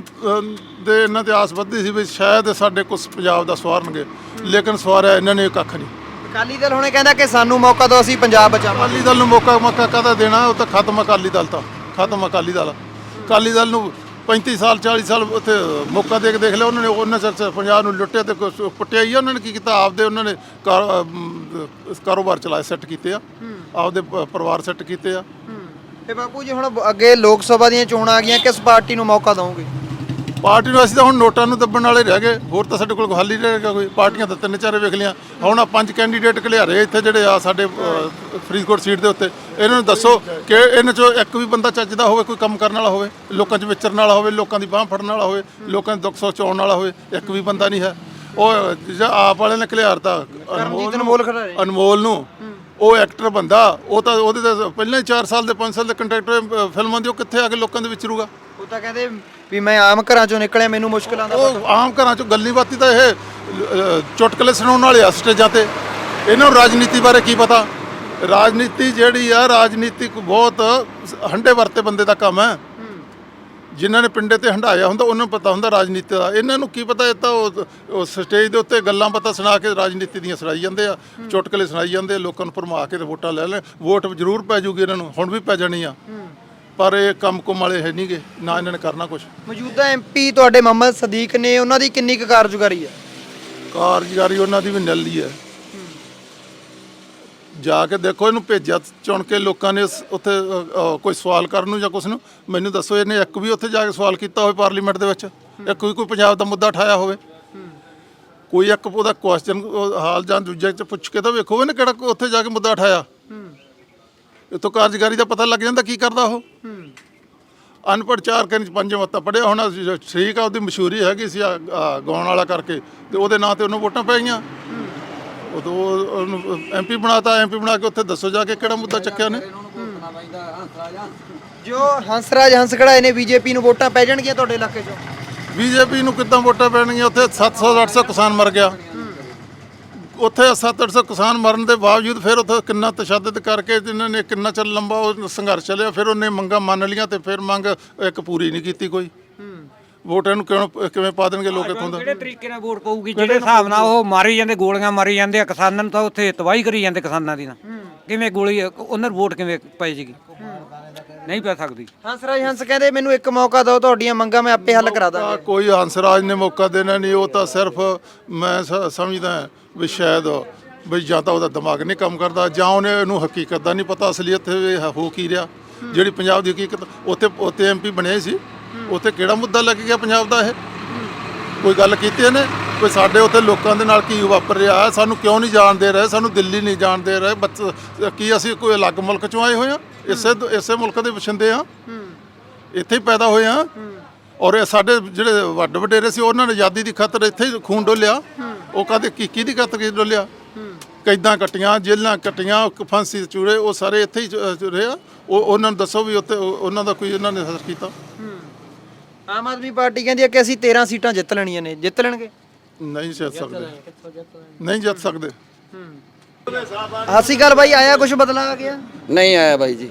ਦੇ ਇਹਨਾਂ ਤੇ ਆਸ ਵੱਧਦੀ ਸੀ ਵੀ ਸ਼ਾਇਦ ਸਾਡੇ ਕੁਝ ਪੰਜਾਬ ਦਾ ਸਵਾਰਨਗੇ। ਲੇਕਿਨ ਸਵਾਰਿਆ ਇਹਨਾਂ ਨੇ ਕੱਖ ਨਹੀਂ। ਅਕਾਲੀ ਦਲ ਹੁਣੇ ਕਹਿੰਦਾ ਕਿ ਸਾਨੂੰ ਮੌਕਾ ਦਿਓ ਅਸੀਂ ਪੰਜਾਬ ਬਚਾਵਾਂਗੇ। ਅਕਾਲੀ ਦਲ ਨੂੰ ਮੌਕਾ ਮੌਕਾ ਕਾਹਦਾ ਦੇਣਾ? ਉਹ ਤਾਂ ਖਤਮ ਅਕਾਲੀ ਦਲ ਤਾਂ। ਖਤਮ ਅਕਾਲੀ ਦਲ। ਅਕਾਲੀ ਦਲ ਨੂੰ 35 ਸਾਲ 40 ਸਾਲ ਉੱਥੇ ਮੌਕਾ ਦੇ ਕੇ ਦੇਖ ਲਿਆ। ਉਹਨਾਂ ਨੇ ਉਹਨਾਂ ਚਿਰ 'ਚ ਪੰਜਾਬ ਨੂੰ ਲੁੱਟਿਆ ਤੇ ਪੁੱਟਿਆ ਹੀ ਉਹਨਾਂ ਨੇ ਕੀ ਕੀਤਾ? ਆਪਦੇ ਉਹਨਾਂ ਨੇ ਕਾਰੋਬਾਰ ਚਲਾਏ ਸੈੱਟ ਕੀਤੇ ਆ। ਆਪਦੇ ਪਰਿਵਾਰ ਸੈੱਟ ਕੀਤੇ ਆ। ਤੇ ਬਾਪੂ ਜੀ ਹੁਣ ਅੱਗੇ ਲੋਕ ਸਭਾ ਦੀਆਂ ਚੋਣਾਂ ਆ ਗਈਆਂ ਕਿਸ ਪਾਰਟੀ ਨੂੰ ਮੌਕਾ ਦਵੋਗੇ? ਪਾਰਟੀ ਨੂੰ ਅਸੀਂ ਤਾਂ ਹੁਣ ਨੋਟਾਂ ਨੂੰ ਦੱਬਣ ਵਾਲੇ ਰਹਿ ਗਏ। ਹੋਰ ਤਾਂ ਸਾਡੇ ਕੋਲ ਹੱਲ ਹੀ ਨਹੀਂ ਰਹੇਗਾ ਕੋਈ। ਪਾਰਟੀਆਂ ਤਾਂ ਤਿੰਨ ਚਾਰੇ ਵੇਖ ਲਿਆ ਹੁਣ ਆ ਪੰਜ ਕੈਂਡੀਡੇਟ ਘਲਿਆਰੇ ਇੱਥੇ ਜਿਹੜੇ ਆ ਸਾਡੇ ਅ, ਫਰੀਦਕੋਟ ਸੀਟ ਦੇ ਉੱਤੇ। ਇਹਨਾਂ ਨੂੰ ਦੱਸੋ ਕਿ ਇਹਨਾਂ ਚੋਂ ਇੱਕ ਵੀ ਬੰਦਾ ਚੱਜਦਾ ਹੋਵੇ ਕੋਈ ਕੰਮ ਕਰਨ ਵਾਲਾ ਹੋਵੇ ਲੋਕਾਂ 'ਚ ਵਿਚਰਨ ਵਾਲਾ ਹੋਵੇ ਲੋਕਾਂ ਦੀ ਬਾਹ ਫੜਨ ਵਾਲਾ ਹੋਵੇ ਲੋਕਾਂ ਦੇ ਦੁੱਖ ਸੁੱਖ 'ਚ ਆਉਣ ਵਾਲਾ ਹੋਵੇ ਇੱਕ ਵੀ ਬੰਦਾ ਨਹੀਂ ਹੈ। ਉਹ ਜਿਹੜਾ ਆਪ ਵਾਲੇ ਨੇ ਘਲਿਆਰਤਾ ਅਨਮੋਲ ਰਹੇ। ਅਨਮੋਲ ਨੂੰ। ਉਹ ਐਕਟਰ ਬੰਦਾ ਉਹ ਤਾਂ ਉਹਦੇ ਤਾਂ ਪਹਿਲਾਂ ਹੀ 4 ਸਾਲ ਦੇ 5 ਸਾਲ ਦੇ ਕੰਟਰੈਕਟਰ ਫਿਲਮਾਂ ਦੇ ਉਹ ਕਿੱਥੇ ਆ ਕੇ ਲੋਕਾਂ ਦੇ ਵਿਚਰੂਗਾ ਉਹ ਤਾਂ ਕਹਿੰਦੇ ਵੀ ਮੈਂ ਆਮ ਘਰਾਂ ਚੋਂ ਨਿਕਲਿਆ ਮੈਨੂੰ ਮੁਸ਼ਕਲਾਂ ਦਾ ਉਹ ਆਮ ਘਰਾਂ ਚ ਗੱਲੀ ਬਾਤੀ ਤਾਂ ਇਹ ਚੁਟਕਲੇ ਸੁਣਾਉਣ ਵਾਲੇ ਆ ਸਟੇਜਾਂ ਤੇ। ਇਹਨਾਂ ਨੂੰ ਰਾਜਨੀਤੀ ਬਾਰੇ ਕੀ ਪਤਾ? ਰਾਜਨੀਤੀ ਜਿਹੜੀ ਆ ਰਾਜਨੀਤੀ ਕੋ ਬਹੁਤ ਹੰਡੇ ਵਰਤੇ ਬੰਦੇ ਦਾ ਕੰਮ ਹੈ। ਜਿਨ੍ਹਾਂ ਨੇ ਪਿੰਡੇ ਤੇ ਹੰਡਾਇਆ ਹੁੰਦਾ ਉਹਨਾਂ ਨੂੰ ਪਤਾ ਹੁੰਦਾ ਰਾਜਨੀਤੀ ਦਾ। ਇਹਨਾਂ ਨੂੰ ਕੀ ਪਤਾ ਇਹ ਤਾਂ ਉਹ ਸਟੇਜ ਦੇ ਉੱਤੇ ਗੱਲਾਂ ਪਤਾ ਸੁਣਾ ਕੇ ਰਾਜਨੀਤੀ ਦੀਆਂ ਸੁਣਾਈ ਜਾਂਦੇ ਆ ਚੁਟਕਲੇ ਸੁਣਾਈ ਜਾਂਦੇ ਆ ਲੋਕਾਂ ਨੂੰ ਭਰਮਾ ਕੇ ਤੇ ਵੋਟਾਂ ਲੈ ਲੈ। ਵੋਟ ਜ਼ਰੂਰ ਪੈ ਜੂਗੀ ਇਹਨਾਂ ਨੂੰ ਹੁਣ ਵੀ ਪੈ ਜਾਣੀ ਆ। ਪਰ ਇਹ ਕੰਮ ਕੁਮ ਵਾਲੇ ਹੈ ਨਹੀਂਗੇ ਨਾ ਇਹਨਾਂ ਨੇ ਕਰਨਾ ਕੁਝ ਮੌਜੂਦਾ ਐਮਪੀ ਤੁਹਾਡੇ ਮੁਹੰਮਦ ਸਦੀਕ ਨੇ ਉਹਨਾਂ ਦੀ ਕਿੰਨੀ ਕੁ ਕਾਰਜਕਾਰੀ ਹੈ ਕਾਰਜਕਾਰੀ ਉਹਨਾਂ ਦੀ ਵੀ ਨੱਲੀ ਹੈ। ਜਾ ਕੇ ਦੇਖੋ ਇਹਨੂੰ ਭੇਜਿਆ ਚੁਣ ਕੇ ਲੋਕਾਂ ਨੇ ਉਸ- ਉੱਥੇ ਅ, ਅ, ਕੋਈ ਸਵਾਲ ਕਰਨ ਨੂੰ ਜਾਂ ਕੁਛ ਨੂੰ ਮੈਨੂੰ ਦੱਸੋ ਇਹਨੇ ਇੱਕ ਵੀ ਉੱਥੇ ਜਾ ਕੇ ਸਵਾਲ ਕੀਤਾ ਹੋਵੇ ਪਾਰਲੀਮੈਂਟ ਦੇ ਵਿੱਚ ਇੱਕ ਕੋਈ ਕੋਈ ਪੰਜਾਬ ਦਾ ਮੁੱਦਾ ਉਠਾਇਆ ਹੋਵੇ। ਕੋਈ ਇੱਕ ਉਹਦਾ ਕੁਐਸਚਨ ਹਾਲ ਜਾਂ ਦੂਜੇ ਚ ਪੁੱਛ ਕੇ ਤਾਂ ਵੇਖੋ ਇਹਨੇ ਕਿਹੜਾ ਕੋਈ ਉੱਥੇ ਜਾ ਕੇ ਮੁੱਦਾ ਉਠਾਇਆ ਇਤੋਂ ਕਾਰਜਕਾਰੀ ਦਾ ਪਤਾ ਲੱਗ ਜਾਂਦਾ ਕੀ ਕਰਦਾ ਉਹ। ਅਨਪੜ੍ਹ ਚਾਰ ਕੰਨ ਪੰਜ ਮੱਤਾ ਪੜਿਆ ਹੋਣਾ ਸੀ, ਠੀਕ ਆ ਉਹਦੀ ਮਸ਼ਹੂਰੀ ਹੈਗੀ ਸੀ ਆ ਆ ਗਾਉਣ ਵਾਲਾ ਕਰਕੇ ਤੇ ਉਹਦੇ ਨਾਂ ਤੇ ਉਹਨੂੰ ਵੋਟਾਂ ਪੈ ਗਈਆਂ। ਉਦੋਂ ਉਹ- ਉਹਨੂੰ ਐਮਪੀ ਬਣਾਤਾ ਐਮਪੀ ਬਣਾ ਕੇ ਉੱਥੇ ਦੱਸੋ ਜਾ ਕੇ ਕਿਹੜਾ ਮੁੱਦਾ ਚੱਕਿਆ ਨੇ ਜੋ ਹੰਸਰਾਜ ਹੰਸ ਖੜਾਏ ਨੇ ਬੀਜੇਪੀ ਨੂੰ ਵੋਟਾਂ ਪੈ ਜਾਣਗੀਆਂ ਤੁਹਾਡੇ ਇਲਾਕੇ 'ਚੋਂ? ਬੀਜੇਪੀ ਨੂੰ ਕਿੱਦਾਂ ਵੋਟਾਂ ਪੈਣਗੀਆਂ? ਉੱਥੇ 700 800 ਕਿਸਾਨ ਮਰ ਗਿਆ। ਉੱਥੇ 700 ਕਿਸਾਨ ਮਰਨ ਦੇ ਬਾਵਜੂਦ ਫਿਰ ਉੱਥੇ ਕਿੰਨਾ ਤਸ਼ੱਦਦ ਕਰਕੇ ਜਿਨ੍ਹਾਂ ਨੇ ਕਿੰਨਾ ਚਿਰ ਲੰਬਾ ਉਹ ਸੰਘਰਸ਼ ਚੱਲਿਆ ਫਿਰ ਉਹਨੇ ਮੰਗਾਂ ਮੰਨ ਲੀਆਂ ਤੇ ਫਿਰ ਮੰਗ ਇੱਕ ਪੂਰੀ ਨਹੀਂ ਕੀਤੀ ਕੋਈ। ਵੋਟ ਇਹਨੂੰ ਕਿਉਂ ਕਿਵੇਂ ਪਾ ਦੇਣਗੇ ਲੋਕ ਇੱਥੋਂ ਦਾ? ਕਿਹੜੇ ਤਰੀਕੇ ਨਾਲ ਵੋਟ ਪਊਗੀ? ਜਿਹੜੇ ਹਿਸਾਬ ਨਾਲ ਉਹ ਮਾਰੀ ਜਾਂਦੇ ਗੋਲੀਆਂ ਮਾਰੀ ਜਾਂਦੇ ਆ ਕਿਸਾਨਾਂ ਨੂੰ ਤਾਂ ਉੱਥੇ ਤਬਾਹੀ ਕਰੀ ਜਾਂਦੇ ਕਿਸਾਨਾਂ ਦੀ ਨਾ। ਕਿਵੇਂ ਗੋਲੀ ਉਹਨਾਂ ਨੂੰ ਵੋਟ ਕਿਵੇਂ ਪੈ ਜੇਗੀ? ਨਹੀਂ ਪੈ ਸਕਦੀ। ਹੰਸਰਾਜ ਹੰਸ ਕਹਿੰਦੇ ਮੈਨੂੰ ਇੱਕ ਮੌਕਾ ਦਿਓ ਤੁਹਾਡੀਆਂ ਮੰਗਾਂ ਮੈਂ ਆਪੇ ਹੱਲ ਕਰਾ ਦਾਂਗਾ। ਕੋਈ ਹੰਸਰਾਜ ਨੇ ਮੌਕਾ ਦੇਣਾ ਨਹੀਂ ਉਹ ਤਾਂ ਸਿਰਫ ਮੈਂ ਸਮਝਦਾ ਵੀ ਸ਼ਾਇਦ ਵੀ ਜਾਂ ਤਾਂ ਉਹਦਾ ਦਿਮਾਗ ਨਹੀਂ ਕੰਮ ਕਰਦਾ ਜਾਂ ਉਹਨੇ ਇਹਨੂੰ ਹਕੀਕਤ ਦਾ ਨਹੀਂ ਪਤਾ ਅਸਲੀਅਤ ਹੋ ਕੀ ਰਿਹਾ। ਜਿਹੜੀ ਪੰਜਾਬ ਦੀ ਹਕੀਕਤ ਉੱਥੇ ਉੱਥੇ ਐਮਪੀ ਬਣੇ ਸੀ। ਉੱਥੇ ਕਿਹੜਾ ਮੁੱਦਾ ਲੱਗ ਗਿਆ ਪੰਜਾਬ ਦਾ ਇਹ? ਕੋਈ ਗੱਲ ਕੀਤੀ ਇਹਨੇ? ਕੋਈ ਸਾਡੇ ਉੱਥੇ ਲੋਕਾਂ ਦੇ ਨਾਲ ਕੀ ਵਾਪਰ ਰਿਹਾ ਹੈ ਸਾਨੂੰ ਕਿਉਂ ਨਹੀਂ ਜਾਣ ਦੇ ਰਹੇ? ਸਾਨੂੰ ਦਿੱਲੀ ਨਹੀਂ ਜਾਣ ਦੇ ਰਹੇ? ਬੱਚ, ਕੀ ਅਸੀਂ ਕੋਈ ਅਲੱਗ ਮੁਲਕ ਚੋਂ ਆਏ ਹੋਏ ਆ ਇਸੇ ਇਸੇ ਮੁਲਕ ਦੇ ਵਸਿੰਦੇ ਆ ਇੱਥੇ ਹੀ ਪੈਦਾ ਹੋਏ ਆ ਔਰ ਇਹ ਸਾਡੇ ਜਿਹੜੇ ਵੱਡ ਵਡੇਰੇ ਸੀ, ਉਹਨਾਂ ਨੇ ਆਜ਼ਾਦੀ ਦੀ ਖਾਤਰ ਇੱਥੇ ਹੀ ਖੂਨ ਡੋਲਿਆ। ਉਹ ਕਹਦੇ, ਕੀ, ਕਿਹਦੀ ਖਾਤਰ ਕੀ ਡੋਲਿਆ? ਕੈਦਾਂ ਕੱਟੀਆਂ ਜੇਲਾਂ ਕੱਟੀਆਂ ਫਾਂਸੀ ਦੇ ਚੂੜੇ, ਉਹ ਸਾਰੇ ਇੱਥੇ ਹੀ ਚ- ਰਹੇ ਆ। ਉਹ, ਉਹਨਾਂ ਨੂੰ ਦੱਸੋ ਵੀ ਉੱਥੇ ਉਹਨਾਂ ਦਾ ਕੋਈ, ਉਹਨਾਂ ਨੇ ਅਸਰ ਕੀਤਾ? ਆਮ ਆਦਮੀ ਪਾਰਟੀ ਕਹਿੰਦੀ ਹੈ ਕਿ ਅਸੀਂ 13 ਸੀਟਾਂ ਜਿੱਤ ਲੈਣੀਆਂ ਨੇ। ਜਿੱਤ ਲੈਣਗੇ? ਨਹੀਂ ਜਿੱਤ ਸਕਦੇ। ਨਹੀਂ ਜਿੱਤ ਸਕਦੇ। ਹਾਸੀ ਗੱਲ ਬਾਈ ਆਇਆ ਕੁਝ ਬਦਲਾ ਆ ਗਿਆ? ਨਹੀਂ ਆਇਆ ਬਾਈ ਜੀ।